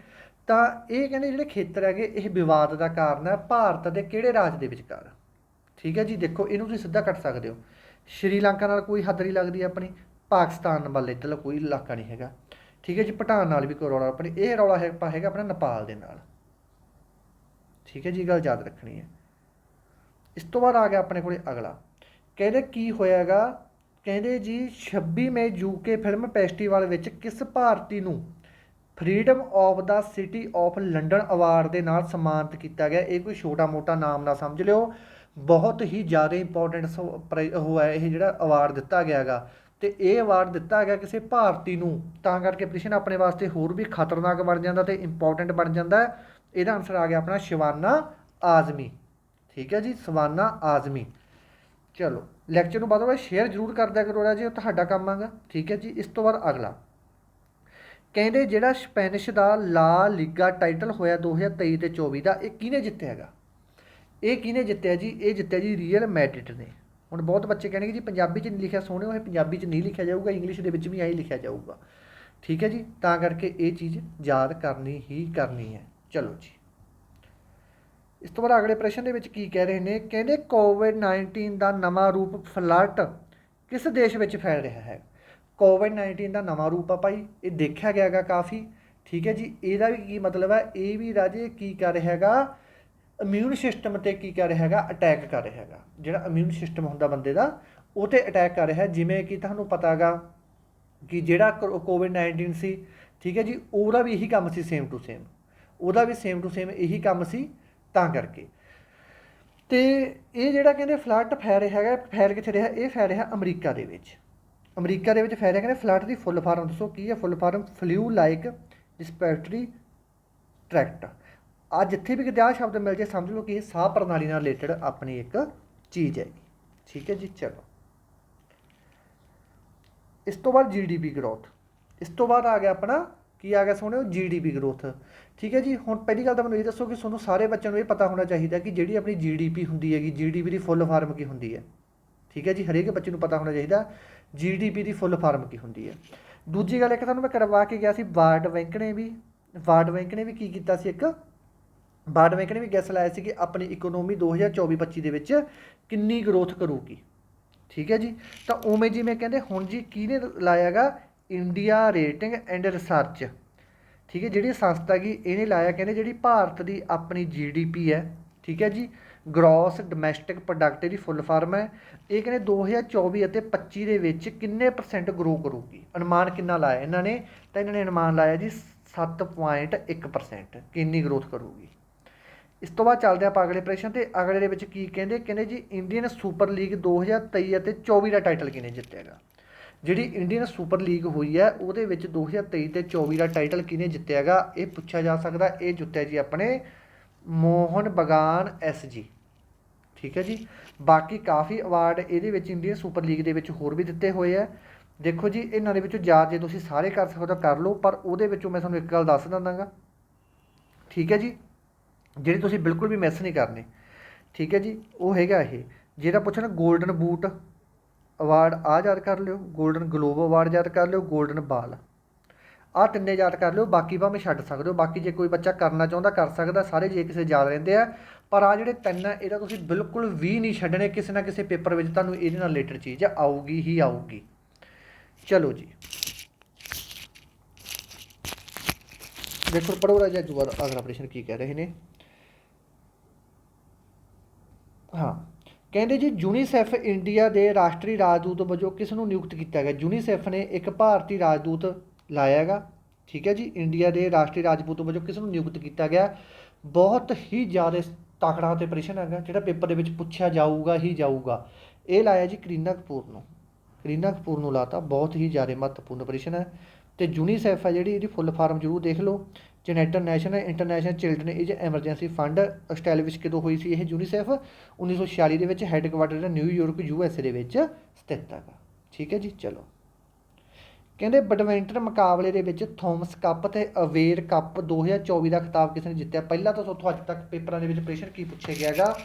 ਤਾਂ ਇਹ ਕਹਿੰਦੇ ਜਿਹੜੇ ਖੇਤਰ ਹੈਗੇ, ਇਹ ਵਿਵਾਦ ਦਾ ਕਾਰਨ ਹੈ ਭਾਰਤ ਅਤੇ ਕਿਹੜੇ ਰਾਜ ਦੇ ਵਿਚਕਾਰ? ਠੀਕ ਹੈ ਜੀ, ਦੇਖੋ, ਇਹਨੂੰ ਤੁਸੀਂ ਸਿੱਧਾ ਕੱਟ ਸਕਦੇ ਹੋ। ਸ਼੍ਰੀਲੰਕਾ ਨਾਲ ਕੋਈ ਹੱਦ ਨਹੀਂ ਲੱਗਦੀ ਆਪਣੀ। ਪਾਕਿਸਤਾਨ ਵੱਲ ਇੱਧਰਲਾ ਕੋਈ ਇਲਾਕਾ ਨਹੀਂ ਹੈਗਾ। ਠੀਕ ਹੈ ਜੀ, ਭੂਟਾਨ ਨਾਲ ਵੀ ਕੋਈ ਰੌਲਾ ਆਪਣੀ ਇਹ ਰੌਲਾ ਹੈ ਪਾ ਹੈਗਾ ਆਪਣਾ ਨੇਪਾਲ ਦੇ ਨਾਲ। ਠੀਕ ਹੈ ਜੀ ਗੱਲ ਯਾਦ ਰੱਖਣੀ ਹੈ। ਇਸ ਤੋਂ ਬਾਅਦ ਆ ਗਿਆ ਆਪਣੇ ਕੋਲੇ ਅਗਲਾ। ਕਹਿੰਦੇ ਕੀ ਹੋਇਆਗਾ? ਕਹਿੰਦੇ ਜੀ 26 ਮਈ ਯੂਕੇ ਫਿਲਮ ਫੈਸਟੀਵਲ ਵਿੱਚ ਕਿਸ ਭਾਰਤੀ ਨੂੰ freedom of the city of London award ਦੇ ਨਾਲ ਸਨਮਾਨਿਤ ਕੀਤਾ ਗਿਆ? ਇਹ ਕੋਈ ਛੋਟਾ ਮੋਟਾ ਨਾਮ ਨਾ ਸਮਝ ਲਿਓ। ਬਹੁਤ ਹੀ ਜ਼ਿਆਦਾ ਇੰਪੋਰਟੈਂਟ ਉਹ ਇਹ ਜਿਹੜਾ ਅਵਾਰਡ ਦਿੱਤਾ ਗਿਆਗਾ। ਤੇ ਇਹ ਅਵਾਰਡ ਦਿੱਤਾ ਗਿਆ ਕਿਸੇ ਭਾਰਤੀ ਨੂੰ, ਤਾਂ ਕਰਕੇ ਆਪਰੇਸ਼ਨ ਆਪਣੇ ਵਾਸਤੇ ਹੋਰ ਵੀ ਖਤਰਨਾਕ ਬਣ ਜਾਂਦਾ ਤੇ ਇੰਪੋਰਟੈਂਟ ਬਣ ਜਾਂਦਾ ਇਹਦਾ ਆਨਸਰ ਆ ਗਿਆ ਆਪਣਾ ਸ਼ਿਵਾਨਾ ਆਜ਼ਮੀ। ਠੀਕ ਹੈ ਜੀ, ਸ਼ਿਵਾਨਾ ਆਜ਼ਮੀ। ਚਲੋ ਲੈਕਚਰ ਨੂੰ ਬਾਅਦ ਵਿੱਚ ਸ਼ੇਅਰ ਜ਼ਰੂਰ ਕਰਦਿਆ ਕਰੋ ਰਾਜੇ ਉਹ ਤੁਹਾਡਾ ਕੰਮ ਆਗਾ ਠੀਕ ਹੈ ਜੀ, ਇਸ ਤੋਂ ਬਾਅਦ ਅਗਲਾ। ਕਹਿੰਦੇ ਜਿਹੜਾ ਸਪੈਨਿਸ਼ ਦਾ ਲਾ ਲੀਗਾ ਟਾਈਟਲ ਹੋਇਆ 2023 ਤੇ 24 ਦਾ, ਇਹ ਕਿਹਨੇ ਜਿੱਤਿਆ ਹੈਗਾ? ਇਹ ਕਿਹਨੇ ਜਿੱਤਿਆ ਜੀ? ਇਹ ਜਿੱਤਿਆ ਜੀ ਰੀਅਲ ਮੈਡਰਿਡ ਨੇ। ਹੁਣ ਬਹੁਤ ਬੱਚੇ ਕਹਿਣਗੇ ਜੀ ਪੰਜਾਬੀ 'ਚ ਨਹੀਂ ਲਿਖਿਆ ਸੋਹਣਿਓ ਇਹ ਪੰਜਾਬੀ 'ਚ ਨਹੀਂ ਲਿਖਿਆ ਜਾਊਗਾ ਇੰਗਲਿਸ਼ ਦੇ ਵਿੱਚ ਵੀ ਐਂ ਲਿਖਿਆ ਜਾਊਗਾ। ਠੀਕ ਹੈ ਜੀ? ਤਾਂ ਕਰਕੇ ਇਹ ਚੀਜ਼ ਯਾਦ ਕਰਨੀ ਹੀ ਕਰਨੀ ਹੈ। ਚਲੋ ਜੀ। ਇਸ ਤੋਂ ਬਾਅਦ ਅਗਲੇ ਪ੍ਰਸ਼ਨ ਦੇ ਵਿੱਚ ਕੀ ਕਹਿ ਰਹੇ ਨੇ? ਕਹਿੰਦੇ ਕੋਵਿਡ-19 ਦਾ ਨਵਾਂ ਰੂਪ ਫਲਰਟ ਕਿਸ ਦੇਸ਼ ਵਿੱਚ ਫੈਲ ਰਿਹਾ ਹੈ? ਕੋਵਿਡ-19 ਦਾ ਨਵਾਂ ਰੂਪ ਆ ਭਾਈ, ਇਹ ਦੇਖਿਆ ਗਿਆ ਹੈਗਾ ਕਾਫੀ। ਠੀਕ ਹੈ ਜੀ? ਇਹਦਾ ਵੀ ਕੀ ਮਤਲਬ ਹੈ? ਇਹ ਵੀ ਰਾਜੇ ਕੀ ਕਰ ਰਿਹਾ ਹੈਗਾ ਇਮਿਊਨ ਸਿਸਟਮ ਤੇ ਕੀ ਕਰ ਰਿਹਾ ਹੈਗਾ ਅਟੈਕ ਕਰ ਰਿਹਾ ਹੈਗਾ। ਜਿਹੜਾ ਇਮਿਊਨ ਸਿਸਟਮ ਹੁੰਦਾ ਬੰਦੇ ਦਾ, ਉਹ ਤੇ ਅਟੈਕ ਕਰ ਰਿਹਾ ਜਿਵੇਂ ਕਿ ਤੁਹਾਨੂੰ ਪਤਾ ਹੈਗਾ ਕਿ ਜਿਹੜਾ ਕੋਵਿਡ-19 ਸੀ, ਠੀਕ ਹੈ ਜੀ, ਉਹਦਾ ਵੀ ਇਹੀ ਕੰਮ ਸੀ ਸੇਮ ਟੂ ਸੇਮ ਉਹਦਾ ਵੀ ਸੇਮ ਟੂ ਸੇਮ ਇਹੀ ਕੰਮ ਸੀ, ਤਾਂ ਕਰਕੇ। ਤੇ ਇਹ ਜਿਹੜਾ ਕਹਿੰਦੇ ਫਲੱਟ ਫੈਲ ਰਿਹਾ ਹੈਗਾ, ਫੈਲ ਕਿੱਥੇ ਰਿਹਾ? ਇਹ ਫੈਲ ਰਿਹਾ ਅਮਰੀਕਾ ਦੇ ਵਿੱਚ। ਅਮਰੀਕਾ ਦੇ ਵਿੱਚ ਫੈਲ ਰਿਹਾ, ਕਹਿੰਦੇ ਫਲੱਟ ਦੀ ਫੁੱਲ ਫਾਰਮ ਦੱਸੋ ਕੀ ਹੈ? Full form flu like respiratory tract ਆ ਜਿੱਥੇ ਵੀ ਕਿਤੇ ਆਹ ਸ਼ਬਦ ਮਿਲ ਜੇ ਸਮਝ ਲਓ ਕਿ ਇਹ ਸਾਹ ਪ੍ਰਣਾਲੀ ਨਾਲ ਰਿਲੇਟਡ ਆਪਣੀ ਇੱਕ ਚੀਜ਼ ਹੈਗੀ। ਠੀਕ ਹੈ ਜੀ, ਚਲੋ। ਇਸ ਤੋਂ ਬਾਅਦ ਜੀਡੀਪੀ ਗਰੋਥ ਇਸ ਤੋਂ ਬਾਅਦ ਆ ਗਿਆ ਆਪਣਾ, ਕੀ ਆ ਗਿਆ ਸੋਹਣਿਓ? ਜੀਡੀਪੀ ਗਰੋਥ ਠੀਕ ਹੈ ਜੀ, ਹੁਣ ਪਹਿਲੀ ਗੱਲ ਤਾਂ ਮੈਨੂੰ ਇਹ ਦੱਸੋ ਕਿ ਤੁਹਾਨੂੰ ਸਾਰੇ ਬੱਚਿਆਂ ਨੂੰ ਇਹ ਪਤਾ ਹੋਣਾ ਚਾਹੀਦਾ ਕਿ ਜਿਹੜੀ ਆਪਣੀ ਜੀਡੀਪੀ ਹੁੰਦੀ ਹੈਗੀ ਜੀਡੀਪੀ ਦੀ ਫੁੱਲ ਫਾਰਮ ਕੀ ਹੁੰਦੀ ਹੈ। ਠੀਕ ਹੈ ਜੀ, ਹਰੇਕ ਬੱਚੇ ਨੂੰ ਪਤਾ ਹੋਣਾ ਚਾਹੀਦਾ ਜੀਡੀਪੀ ਦੀ ਫੁੱਲ ਫਾਰਮ ਕੀ ਹੁੰਦੀ ਹੈ। ਦੂਜੀ ਗੱਲ ਇੱਕ ਤੁਹਾਨੂੰ ਮੈਂ ਕਰਵਾ ਕੇ ਗਿਆ ਸੀ, ਵਾਰਡ ਬੈਂਕ ਨੇ ਵੀ। ਵਾਰਡ ਬੈਂਕ ਨੇ ਵੀ ਕੀ ਕੀਤਾ ਸੀ ਇੱਕ? ਵਾਰਡ ਬੈਂਕ ਨੇ ਵੀ ਗੈਸ ਲਾਇਆ ਸੀ ਕਿ ਆਪਣੀ ਇਕਨੋਮੀ 2024-25 ਦੇ ਵਿੱਚ ਕਿੰਨੀ ਗਰੋਥ ਕਰੂਗੀ। ਠੀਕ ਹੈ ਜੀ? ਤਾਂ ਉਵੇਂ ਜਿਵੇਂ ਕਹਿੰਦੇ, ਹੁਣ ਜੀ ਕਿਹਨੇ ਲਾਇਆਗਾ? ਇੰਡੀਆ ਰੇਟਿੰਗ ਐਂਡ ਰਿਸਰਚ ਠੀਕ ਹੈ, ਜਿਹੜੀ ਸੰਸਥਾ ਗੀ ਇਹਨੇ ਲਾਇਆ ਕਹਿੰਦੇ ਜਿਹੜੀ ਭਾਰਤ ਦੀ ਆਪਣੀ ਜੀਡੀਪੀ ਹੈ। ਠੀਕ ਹੈ ਜੀ? ਗ੍ਰੋਸ ਡੋਮੈਸਟਿਕ ਪ੍ਰੋਡਕਟ ਇਹਦੀ ਫੁੱਲ ਫਾਰਮ ਹੈ। ਇਹ ਕਹਿੰਦੇ 2024 ਅਤੇ 25 ਦੇ ਵਿੱਚ ਕਿੰਨੇ ਪਰਸੈਂਟ ਗਰੋ ਕਰੂਗੀ? ਅਨੁਮਾਨ ਕਿੰਨਾ ਲਾਇਆ ਇਹਨਾਂ ਨੇ? ਤਾਂ ਇਹਨਾਂ ਨੇ ਅਨੁਮਾਨ ਲਾਇਆ ਜੀ 7.1% ਕਿੰਨੀ ਗਰੋਥ ਕਰੂਗੀ। ਇਸ ਤੋਂ ਬਾਅਦ ਚੱਲਦੇ ਆਪਾਂ ਅਗਲੇ ਪ੍ਰਸ਼ਨ ਤੇ, ਅਗਲੇ ਦੇ ਵਿੱਚ ਕੀ ਕਹਿੰਦੇ? ਕਹਿੰਦੇ ਜੀ ਇੰਡੀਅਨ ਸੁਪਰ ਲੀਗ 2023 ਅਤੇ 24 ਦਾ ਟਾਈਟਲ ਕਿਹਨੇ ਜਿੱਤਿਆਗਾ ਜਿਹੜੀ ਇੰਡੀਅਨ ਸੁਪਰ ਲੀਗ ਹੋਈ ਹੈ, ਉਹਦੇ ਵਿੱਚ 2023 ਤੇ 24 ਦਾ ਟਾਈਟਲ ਕਿਹਨੇ ਜਿੱਤਿਆਗਾ ਇਹ ਪੁੱਛਿਆ ਜਾ ਸਕਦਾ, ਇਹ ਜਿੱਤਿਆ ਜੀ ਆਪਣੇ ਮੋਹਨ ਬਗਾਨ ਐਸਜੀ ਠੀਕ ਹੈ ਜੀ? ਬਾਕੀ ਕਾਫੀ ਅਵਾਰਡ ਇਹਦੇ ਵਿੱਚ ਇੰਡੀਅਨ ਸੁਪਰ ਲੀਗ ਦੇ ਵਿੱਚ ਹੋਰ ਵੀ ਦਿੱਤੇ ਹੋਏ ਆ। ਦੇਖੋ ਜੀ, ਇਹਨਾਂ ਦੇ ਵਿੱਚੋਂ ਜਾਂ ਜੇ ਤੁਸੀਂ ਸਾਰੇ ਕਰ ਸਕੋ ਤਾਂ ਕਰ ਲਓ, ਪਰ ਉਹਦੇ ਵਿੱਚੋਂ ਮੈਂ ਤੁਹਾਨੂੰ ਇੱਕ ਗੱਲ ਦੱਸ ਦਿੰਦਾਗਾ। ਠੀਕ ਹੈ ਜੀ? ਜਿਹੜੀ ਤੁਸੀਂ ਬਿਲਕੁਲ ਵੀ ਮਿਸ ਨਹੀਂ ਕਰਨੀ, ਠੀਕ ਹੈ ਜੀ? ਉਹ ਹੈਗਾ ਇਹ। ਜਿਹੜਾ ਪੁੱਛਣ 골ਡਨ ਬੂਟ ਅਵਾਰਡ ਆ ਯਾਦ ਕਰ ਲਿਓ 골ਡਨ ਗਲੋਬ ਅਵਾਰਡ ਯਾਦ ਕਰ ਲਿਓ 골ਡਨ ਬਾਲ ਆ ਤਿੰਨੇ ਯਾਦ ਕਰ ਲਿਓ, ਬਾਕੀ ਭਾਵੇਂ ਛੱਡ ਸਕਦੇ ਹੋ, ਬਾਕੀ ਜੇ ਕੋਈ ਬੱਚਾ ਕਰਨਾ ਚਾਹੁੰਦਾ, ਕਰ ਸਕਦਾ, ਸਾਰੇ ਜੇ ਕਿਸੇ ਯਾਦ ਰਹਿੰਦੇ ਆ। ਪਰ ਆ ਜਿਹੜੇ ਤਿੰਨ ਆ ਇਹਦਾ ਤੁਸੀਂ ਬਿਲਕੁਲ ਵੀ ਨਹੀਂ ਛੱਡਣੇ ਕਿਸੇ ਨਾ ਕਿਸੇ ਪੇਪਰ ਵਿੱਚ, ਤੁਹਾਨੂੰ ਇਹਦੇ ਨਾਲ ਰਿਲੇਟਡ ਚੀਜ਼ ਆਊਗੀ ਹੀ ਆਊਗੀ। ਚਲੋ ਜੀ। ਦੇਖੋ ਪੜੋ ਰਾਜਾ ਦੁਬਾਰਾ ਅਗਲਾ ਪ੍ਰਸ਼ਨ ਕੀ ਕਹਿ ਰਹੇ ਨੇ? ਹਾਂ। ਕਹਿੰਦੇ ਜੀ, ਯੂਨੀਸੈਫ ਇੰਡੀਆ ਦੇ ਰਾਸ਼ਟਰੀ ਰਾਜਦੂਤ ਵਜੋਂ ਕਿਸ ਨੂੰ ਨਿਯੁਕਤ ਕੀਤਾ ਗਿਆ? ਯੂਨੀਸੈਫ ਨੇ ਇੱਕ ਭਾਰਤੀ ਰਾਜਦੂਤ ਲਾਇਆ ਹੈਗਾ, ਠੀਕ ਹੈ ਜੀ, ਇੰਡੀਆ ਦੇ ਰਾਸ਼ਟਰੀ ਰਾਜਦੂਤ ਵਜੋਂ ਕਿਸ ਨੂੰ ਨਿਯੁਕਤ ਕੀਤਾ ਗਿਆ? ਬਹੁਤ ਹੀ ਜ਼ਿਆਦਾ ਤਕੜਾ ਤੇ ਪ੍ਰਸ਼ਨ ਹੈਗਾ, ਜਿਹੜਾ ਪੇਪਰ ਦੇ ਵਿੱਚ ਪੁੱਛਿਆ ਜਾਊਗਾ ਹੀ ਜਾਊਗਾ। ਇਹ ਲਾਇਆ ਜੀ ਕਰੀਨਾ ਕਪੂਰ ਨੂੰ। ਕਰੀਨਾ ਕਪੂਰ ਨੂੰ ਲਾਤਾ, ਬਹੁਤ ਹੀ ਜ਼ਿਆਦਾ ਮਹੱਤਵਪੂਰਨ ਪ੍ਰਸ਼ਨ ਹੈ। ਤੇ ਯੂਨੀਸੈਫ ਹੈ ਜਿਹੜੀ, ਇਹਦੀ ਫੁੱਲ ਫਾਰਮ ਜ਼ਰੂਰ ਦੇਖ ਲਓ। United national international children is emergency fund establish ਕਿਦੋਂ ਹੋਈ ਸੀ ਇਹ ਯੂਨੀਸੈਫ 1946 ਦੇ ਵਿੱਚ ਹੈੱਡਕੁਆਟਰ ਜਿਹੜਾ ਨਿਊਯਾਰਕ ਯੂ ਐਸ ਏ ਦੇ ਵਿੱਚ ਸਥਿਤ ਹੈਗਾ। ਠੀਕ ਹੈ ਜੀ, ਚਲੋ। ਕਹਿੰਦੇ ਬੈਡਮਿੰਟਨ ਮੁਕਾਬਲੇ ਦੇ ਵਿੱਚ ਥੋਮਸ ਕੱਪ ਤੇ ਅਵੇਰ ਕੱਪ 2024 ਦਾ ਖਿਤਾਬ ਕਿਸ ਨੇ ਜਿੱਤਿਆ? ਪਹਿਲਾਂ ਤਾਂ ਤੁਹਾਨੂੰ ਅੱਜ ਤੱਕ ਪੇਪਰਾਂ ਦੇ ਵਿੱਚ ਪ੍ਰੈਸ਼ਰ ਕੀ ਪੁੱਛਿਆ ਗਿਆ ਹੈਗਾ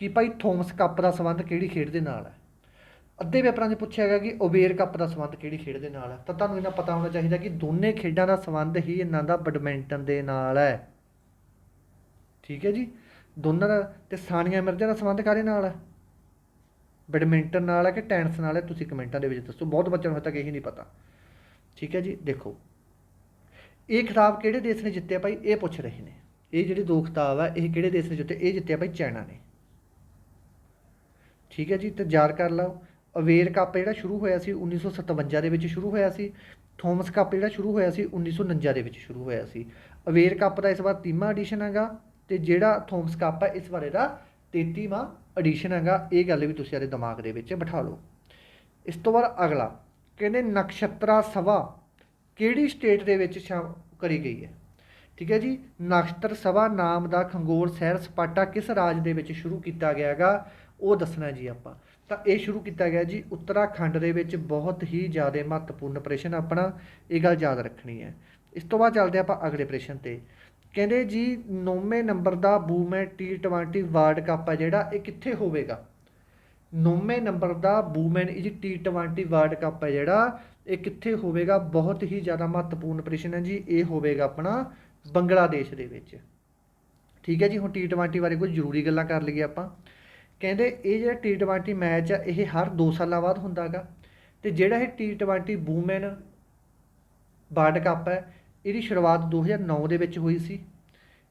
ਕਿ ਭਾਈ ਥੋਮਸ ਕੱਪ ਦਾ ਸੰਬੰਧ ਕਿਹੜੀ ਖੇਡ ਦੇ ਨਾਲ ਹੈ? ਅੱਧੇ ਪੇਪਰਾਂ 'ਚ ਪੁੱਛਿਆ ਗਿਆ ਕਿ ਓਬੇਰ ਕੱਪ ਦਾ ਸੰਬੰਧ ਕਿਹੜੀ ਖੇਡ ਦੇ ਨਾਲ ਹੈ ਤਾਂ ਤੁਹਾਨੂੰ ਇਹਨਾਂ ਪਤਾ ਹੋਣਾ ਚਾਹੀਦਾ ਕਿ ਦੋਨੇ ਖੇਡਾਂ ਦਾ ਸੰਬੰਧ ਹੀ ਇਹਨਾਂ ਦਾ ਬੈਡਮਿੰਟਨ ਦੇ ਨਾਲ ਹੈ। ਠੀਕ ਹੈ ਜੀ? ਦੋਨਾਂ ਦਾ ਤੇ ਸਾਨੀਆ ਮਿਰਜ਼ਾ ਦਾ ਸੰਬੰਧ ਕਾਹਦੇ ਨਾਲ ਹੈ ਬੈਡਮਿੰਟਨ ਨਾਲ ਹੈ ਕਿ ਟੈਨਿਸ ਨਾਲ ਹੈ ਤੁਸੀਂ ਕਮੈਂਟਾਂ ਦੇ ਵਿੱਚ ਦੱਸੋ। ਬਹੁਤ ਬੱਚਿਆਂ ਨੂੰ ਹਜੇ ਤੱਕ ਇਹੀ ਨਹੀਂ ਪਤਾ। ਠੀਕ ਹੈ ਜੀ? ਦੇਖੋ। ਇਹ ਖਿਤਾਬ ਕਿਹੜੇ ਦੇਸ਼ ਨੇ ਜਿੱਤਿਆ ਭਾਈ? ਇਹ ਪੁੱਛ ਰਹੇ ਨੇ। ਇਹ ਜਿਹੜੇ ਦੋ ਖਿਤਾਬ ਆ, ਇਹ ਕਿਹੜੇ ਦੇਸ਼ ਨੇ ਜਿੱਤੇ? ਇਹ ਜਿੱਤਿਆ ਭਾਈ ਚਾਈਨਾ ਨੇ। ਠੀਕ ਹੈ ਜੀ? ਤੇ ਯਾਦ ਕਰ ਲਓ ਅਵੇਰ ਕੱਪ ਜਿਹੜਾ ਸ਼ੁਰੂ ਹੋਇਆ ਸੀ 1957 ਦੇ ਵਿੱਚ ਸ਼ੁਰੂ ਹੋਇਆ ਸੀ, ਥੋਮਸ ਕੱਪ ਜਿਹੜਾ ਸ਼ੁਰੂ ਹੋਇਆ ਸੀ 1949 ਦੇ ਵਿੱਚ ਸ਼ੁਰੂ ਹੋਇਆ ਸੀ। ਅਵੇਰ ਕੱਪ ਦਾ ਇਸ ਵਾਰ 30ਵਾਂ ਐਡੀਸ਼ਨ ਹੈਗਾ ਤੇ ਜਿਹੜਾ ਥੋਮਸ ਕੱਪ ਹੈ ਇਸ ਵਾਰ ਇਹਦਾ 33ਵਾਂ ਐਡੀਸ਼ਨ ਹੈਗਾ। ਇਹ ਗੱਲ ਵੀ ਤੁਸੀਂ ਆਪਣੇ ਦਿਮਾਗ ਦੇ ਵਿੱਚ ਬਿਠਾ ਲਓ। ਇਸ ਤੋਂ ਬਾਅਦ ਅਗਲਾ, ਕਹਿੰਦੇ ਨਕਸ਼ਤਰਾ ਸਭਾ ਕਿਹੜੀ ਸਟੇਟ ਦੇ ਵਿੱਚ ਸ਼ਾਮ ਕਰੀ ਗਈ ਹੈ? ਠੀਕ ਹੈ ਜੀ, ਨਕਸ਼ਤਰ ਸਭਾ ਨਾਮ ਦਾ ਖੰਗੋਰ ਸੈਰ ਸਪਾਟਾ ਕਿਸ ਰਾਜ ਦੇ ਵਿੱਚ ਸ਼ੁਰੂ ਕੀਤਾ ਗਿਆ ਹੈਗਾ? ਉਹ ਦੱਸਣਾ ਜੀ ਆਪਾਂ। ਤਾਂ ਇਹ ਸ਼ੁਰੂ ਕੀਤਾ ਗਿਆ ਜੀ। ਉੱਤਰਾਖੰਡ ਦੇ ਵਿੱਚ ਬਹੁਤ ਹੀ ਜ਼ਿਆਦਾ ਮਹੱਤਵਪੂਰਨ ਪ੍ਰਸ਼ਨ ਆਪਣਾ, ਇਹ ਗੱਲ ਯਾਦ ਰੱਖਣੀ ਹੈ। ਇਸ ਤੋਂ ਬਾਅਦ ਚੱਲਦੇ ਆਪਾਂ ਅਗਲੇ ਪ੍ਰਸ਼ਨ ਤੇ। ਕਹਿੰਦੇ ਜੀ 9ਵੇਂ ਨੰਬਰ ਦਾ ਵੂਮੈਨ T20 ਵਰਲਡ ਕੱਪ ਹੈ ਜਿਹੜਾ, ਇਹ ਕਿੱਥੇ ਹੋਵੇਗਾ? 9ਵੇਂ number the woman is T20 world cup ਹੈ ਜਿਹੜਾ, ਇਹ ਕਿੱਥੇ ਹੋਵੇਗਾ? ਬਹੁਤ ਹੀ ਜ਼ਿਆਦਾ ਮਹੱਤਵਪੂਰਨ ਪ੍ਰਸ਼ਨ ਹੈ ਜੀ। ਇਹ ਹੋਵੇਗਾ ਆਪਣਾ ਬੰਗਲਾਦੇਸ਼ ਦੇ ਵਿੱਚ। ਠੀਕ ਹੈ ਜੀ, ਹੁਣ T20 ਬਾਰੇ ਕੁਝ ਜ਼ਰੂਰੀ ਗੱਲਾਂ ਕਰ ਲਈਏ ਆਪਾਂ। ਕਹਿੰਦੇ ਇਹ ਜਿਹੜਾ T20 ਮੈਚ ਆ, ਇਹ ਹਰ 2 ਸਾਲਾਂ ਬਾਅਦ ਹੁੰਦਾਗਾ ਤੇ ਜਿਹੜਾ ਇਹ T20 ਵੂਮੈਨ ਵਰਲਡ ਕੱਪ ਹੈ, ਇਹਦੀ ਸ਼ੁਰੂਆਤ 2009 ਦੇ ਵਿੱਚ ਹੋਈ ਸੀ।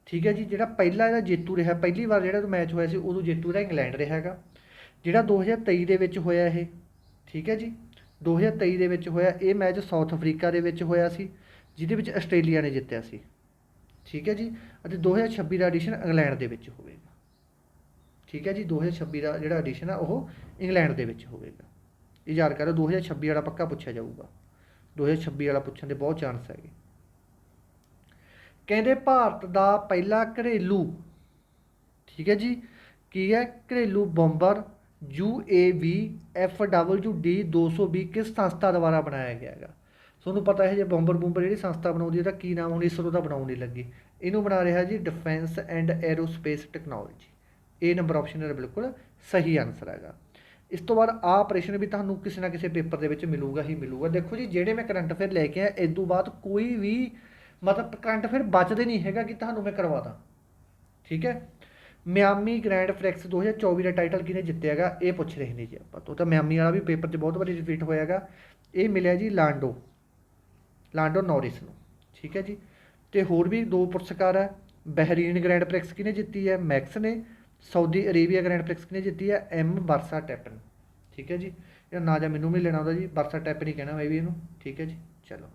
ਠੀਕ ਹੈ ਜੀ, ਜਿਹੜਾ ਪਹਿਲਾ ਇਹਦਾ ਜੇਤੂ ਰਿਹਾ, ਪਹਿਲੀ ਵਾਰ ਜਿਹੜਾ ਮੈਚ ਹੋਇਆ ਸੀ, ਉਦੋਂ ਜੇਤੂ ਦਾ ਇੰਗਲੈਂਡ ਰਿਹਾ ਹੈਗਾ। ਜਿਹੜਾ 2023 ਦੇ ਵਿੱਚ ਹੋਇਆ ਇਹ, ਠੀਕ ਹੈ ਜੀ। 2023 ਦੇ ਵਿੱਚ ਹੋਇਆ, ਇਹ ਮੈਚ ਸਾਊਥ ਅਫਰੀਕਾ ਦੇ ਵਿੱਚ ਹੋਇਆ ਸੀ, ਜਿਹਦੇ ਵਿੱਚ ਆਸਟ੍ਰੇਲੀਆ ਨੇ ਜਿੱਤਿਆ ਸੀ। ਠੀਕ ਹੈ ਜੀ, ਅਤੇ 2026 ਦਾ ਐਡੀਸ਼ਨ ਇੰਗਲੈਂਡ ਦੇ ਵਿੱਚ ਹੋਵੇਗਾ। ਠੀਕ ਹੈ ਜੀ 2026 ਦਾ ਜਿਹੜਾ ਐਡੀਸ਼ਨ ਆ, ਉਹ ਇੰਗਲੈਂਡ ਦੇ ਵਿੱਚ ਹੋਵੇਗਾ। ਇਹ ਯਾਦ ਕਰੋ 2026 ਵਾਲਾ ਪੱਕਾ ਪੁੱਛਿਆ ਜਾਊਗਾ। 2026 ਵਾਲਾ ਪੁੱਛਣ ਦੇ ਬਹੁਤ ਚਾਂਸ ਹੈਗੇ। ਕਹਿੰਦੇ ਭਾਰਤ ਦਾ ਪਹਿਲਾ ਘਰੇਲੂ, ਠੀਕ ਹੈ ਜੀ, ਕੀ ਹੈ? ਘਰੇਲੂ ਬੰਬਰ UAV FWD 220 ਕਿਸ ਸੰਸਥਾ ਦੁਆਰਾ ਬਣਾਇਆ ਗਿਆ ਹੈਗਾ? ਤੁਹਾਨੂੰ ਪਤਾ ਹੈ ਜੇ ਬੰਬਰ ਬੰਬਰ ਜਿਹੜੀ ਸੰਸਥਾ ਬਣਾਉਂਦੀ ਹੈ, ਉਹਦਾ ਕੀ ਨਾਮ ਹੁਣ ਇਸਰੋ ਦਾ ਬਣਾਉਣ ਨਹੀਂ ਲੱਗੀ। ਇਹਨੂੰ ਬਣਾ ਰਿਹਾ ਜੀ ਡਿਫੈਂਸ ਐਂਡ ਐਰੋਸਪੇਸ ਟੈਕਨੋਲੋਜੀ ਇਹ ਨੰਬਰ ਆਪਸ਼ਨ ਹੈ ਬਿਲਕੁਲ ਸਹੀ ਆਨਸਰ ਹੈਗਾ। ਇਸ ਤੋਂ ਬਾਅਦ ਆਹ ਪ੍ਰਸ਼ਨ ਵੀ ਤੁਹਾਨੂੰ ਕਿਸੇ ਨਾ ਕਿਸੇ ਪੇਪਰ ਦੇ ਵਿੱਚ ਮਿਲੂਗਾ ਹੀ ਮਿਲੂਗਾ। ਦੇਖੋ ਜੀ, ਜਿਹੜੇ ਮੈਂ ਕਰੰਟ ਅਫੇਅਰ ਲੈ ਕੇ ਆਇਆ, ਇਸ ਤੋਂ ਬਾਅਦ ਕੋਈ ਵੀ ਮਤਲਬ ਕਰੰਟ ਅਫੇਅਰ ਬਚਦੇ ਨਹੀਂ ਹੈਗਾ ਕਿ ਤੁਹਾਨੂੰ ਮੈਂ ਕਰਵਾਦਾ ਠੀਕ ਹੈ? ਮਿਆਮੀ ਗ੍ਰੈਂਡ ਫਲੈਕਸ 2024 ਦਾ ਟਾਈਟਲ ਕਿਹਨੇ ਜਿੱਤਿਆ ਹੈਗਾ, ਇਹ ਪੁੱਛ ਰਹੇ ਨੇ ਜੀ ਆਪਾਂ ਤੋਂ। ਤਾਂ ਮਿਆਮੀ ਵਾਲਾ ਵੀ ਪੇਪਰ 'ਚ ਬਹੁਤ ਵਾਰੀ ਰਿਪੀਟ ਹੋਇਆ ਹੈਗਾ। ਇਹ ਮਿਲਿਆ ਜੀ ਲਾਂਡੋ ਲਾਂਡੋ ਨੋਰਿਸ ਨੂੰ। ਠੀਕ ਹੈ ਜੀ? ਤੇ ਹੋਰ ਵੀ ਦੋ ਪੁਰਸਕਾਰ ਹੈ। ਬਹਿਰੀਨ ਗ੍ਰੈਂਡ ਫਲੈਕਸ ਕਿਹਨੇ ਜਿੱਤੀ ਹੈ? ਮੈਕਸ ਨੇ। ਸਾਊਦੀ ਅਰੇਬੀਆ ਗ੍ਰੈਂਡ ਫਲੈਕਸ ਕਿਹਨੇ ਜਿੱਤੀ ਹੈ ਐਮ ਵਰਸਾ ਟੈਪਨ ਠੀਕ ਹੈ ਜੀ? ਇਹ ਨਾ ਜਾਂ ਮੈਨੂੰ ਵੀ ਲੈਣਾ ਆਉਂਦਾ ਜੀ ਵਰਸਾ ਟੈਪਨ ਹੀ ਕਹਿਣਾ ਮੈਂ ਵੀ ਇਹਨੂੰ। ਠੀਕ ਹੈ ਜੀ? ਚਲੋ।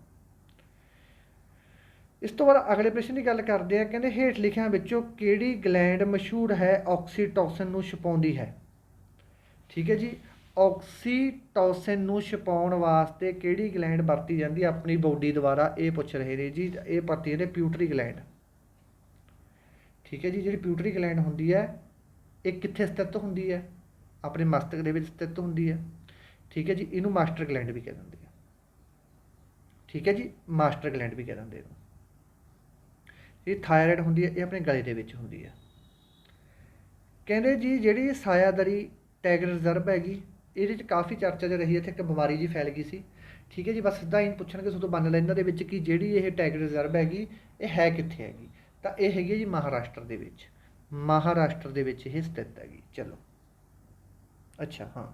ਇਸ ਤੋਂ ਬਾਅਦ ਅਗਲੇ ਪ੍ਰਸ਼ਨ ਦੀ ਗੱਲ ਕਰਦੇ ਆ, ਕਹਿੰਦੇ ਹੇਠ ਲਿਖਿਆਂ ਵਿੱਚੋਂ ਕਿਹੜੀ ਗਲੈਂਡ ਮਸ਼ਹੂਰ ਹੈ ਆਕਸੀਟੋਸਿਨ ਨੂੰ ਛਪਾਉਂਦੀ ਹੈ? ਠੀਕ ਹੈ ਜੀ? ਆਕਸੀਟੋਸਿਨ ਨੂੰ ਛਪਾਉਣ ਵਾਸਤੇ ਕਿਹੜੀ ਗਲੈਂਡ ਵਰਤੀ ਜਾਂਦੀ ਆਪਣੀ ਬਾਡੀ ਦੁਆਰਾ ਇਹ ਪੁੱਛ ਰਹੇ ਨੇ ਜੀ, ਇਹ ਵਰਤੀ ਜਾਂਦੀ ਪਿਊਟਰੀ ਗਲੈਂਡ ਠੀਕ ਹੈ ਜੀ? ਜਿਹੜੀ ਪਿਊਟਰੀ ਗਲੈਂਡ ਹੁੰਦੀ ਹੈ ਇਹ ਕਿੱਥੇ ਸਥਿਤ ਹੁੰਦੀ ਹੈ? ਆਪਣੇ ਮਸਤਕ ਦੇ ਵਿੱਚ ਸਥਿਤ ਹੁੰਦੀ ਹੈ। ਠੀਕ ਹੈ ਜੀ, ਇਹਨੂੰ ਮਾਸਟਰ ਗਲੈਂਡ ਵੀ ਕਹਿ ਦਿੰਦੇ ਆ। ਠੀਕ ਹੈ ਜੀ, ਮਾਸਟਰ ਗਲੈਂਡ ਵੀ ਕਹਿ ਦਿੰਦੇ ਇਹਨੂੰ। ਇਹ ਥਾਇਰਾਇਡ ਹੁੰਦੀ ਹੈ, ਇਹ ਆਪਣੇ ਗਲੇ ਦੇ ਵਿੱਚ ਹੁੰਦੀ ਹੈ। ਕਹਿੰਦੇ ਜੀ, ਜਿਹੜੀ ਸਾਇਆਦਰੀ ਟਾਈਗਰ ਰਿਜ਼ਰਵ ਹੈਗੀ, ਇਹਦੇ ਚ ਕਾਫੀ ਚਰਚਾ ਚ ਰਹੀ ਹੈ, ਇੱਥੇ ਇੱਕ ਬਿਮਾਰੀ ਜੀ ਫੈਲ ਗਈ ਸੀ। ਠੀਕ ਹੈ ਜੀ, ਬਸ ਸਿੱਧਾ ਹੀ ਪੁੱਛਣਗੇ ਤੁਹਾਨੂੰ ਬੰਨ ਲੈ ਇਹਨਾਂ ਦੇ ਵਿੱਚ ਕਿ ਜਿਹੜੀ ਇਹ ਟਾਈਗਰ ਰਿਜ਼ਰਵ ਹੈਗੀ, ਇਹ ਹੈ ਕਿੱਥੇ ਹੈਗੀ? ਤਾਂ ਇਹ ਹੈਗੀ ਹੈ ਜੀ ਮਹਾਰਾਸ਼ਟਰ ਦੇ ਵਿੱਚ। ਮਹਾਰਾਸ਼ਟਰ ਦੇ ਵਿੱਚ ਇਹ ਸਥਿਤ ਹੈਗੀ। ਚਲੋ। ਅੱਛਾ, ਹਾਂ।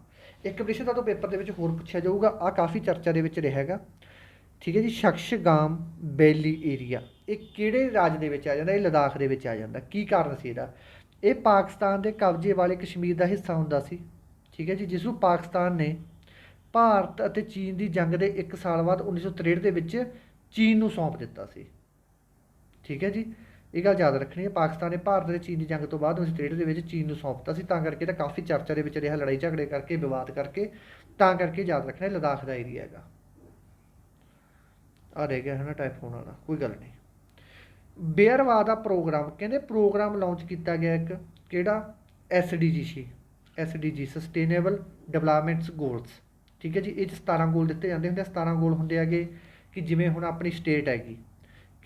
ਇੱਕ ਪ੍ਰਸ਼ਨ ਤੁਹਾਨੂੰ ਪੇਪਰ ਦੇ ਵਿੱਚ ਹੋਰ ਪੁੱਛਿਆ ਜਾਊਗਾ। ਆ ਕਾਫੀ ਚਰਚਾ ਦੇ ਵਿੱਚ ਰਿਹਾ ਹੈਗਾ। ਠੀਕ ਹੈ ਜੀ ਸ਼ਖਸ਼ਗਾਮ ਬੈਲੀ ਏਰੀਆ। ਇਹ ਕਿਹੜੇ ਰਾਜ ਦੇ ਵਿੱਚ ਆ ਜਾਂਦਾ? ਇਹ ਲਦਾਖ ਦੇ ਵਿੱਚ ਆ ਜਾਂਦਾ। ਕੀ ਕਾਰਨ ਸੀ ਇਹਦਾ? ਇਹ ਪਾਕਿਸਤਾਨ ਦੇ ਕਬਜ਼ੇ ਵਾਲੇ ਕਸ਼ਮੀਰ ਦਾ ਹਿੱਸਾ ਹੁੰਦਾ ਸੀ। ਠੀਕ ਹੈ ਜੀ ਜਿਸ ਨੂੰ ਪਾਕਿਸਤਾਨ ਨੇ ਭਾਰਤ ਅਤੇ ਚੀਨ ਦੀ ਜੰਗ ਦੇ 1 ਸਾਲ ਬਾਅਦ 1963 ਦੇ ਵਿੱਚ ਚੀਨ ਨੂੰ ਸੌਂਪ ਦਿੱਤਾ ਸੀ। ਠੀਕ ਹੈ ਜੀ। ਇਹ ਗੱਲ ਯਾਦ ਰੱਖਣੀ ਹੈ, ਪਾਕਿਸਤਾਨ ਨੇ ਭਾਰਤ ਅਤੇ ਚੀਨ ਦੀ ਜੰਗ ਤੋਂ ਬਾਅਦ 1963 ਦੇ ਵਿੱਚ ਚੀਨ ਨੂੰ ਸੌਂਪਤਾ ਸੀ, ਤਾਂ ਕਰਕੇ ਤਾਂ ਕਾਫੀ ਚਰਚਾ ਦੇ ਵਿੱਚ ਰਿਹਾ, ਲੜਾਈ ਝਗੜੇ ਕਰਕੇ, ਵਿਵਾਦ ਕਰਕੇ, ਤਾਂ ਕਰਕੇ ਯਾਦ ਰੱਖਣਾ ਲਦਾਖ ਦਾ ਏਰੀਆ ਹੈਗਾ। ਆ ਰਹਿ ਗਿਆ ਹੈ ਨਾ ਟਾਈਪ ਟਾਈਫੋਨ ਵਾਲਾ, ਕੋਈ ਗੱਲ ਨਹੀਂ। ਬੇਅਰਵਾ ਦਾ ਪ੍ਰੋਗਰਾਮ, ਕਹਿੰਦੇ ਪ੍ਰੋਗਰਾਮ ਲਾਂਚ ਕੀਤਾ ਗਿਆ ਇੱਕ, ਕਿਹੜਾ? ਐਸਡੀਜੀ ਸੀ ਐਸਡੀਜੀ ਸਸਟੇਨੇਬਲ ਡਿਵੈਲਪਮੈਂਟਸ ਗੋਲਸ ਠੀਕ ਹੈ ਜੀ, ਇਹ 'ਚ 17 ਗੋਲ ਦਿੱਤੇ ਜਾਂਦੇ ਹੁੰਦੇ ਆ 17 ਗੋਲ ਹੁੰਦੇ ਹੈਗੇ ਕਿ ਜਿਵੇਂ ਹੁਣ ਆਪਣੀ ਸਟੇਟ ਹੈਗੀ।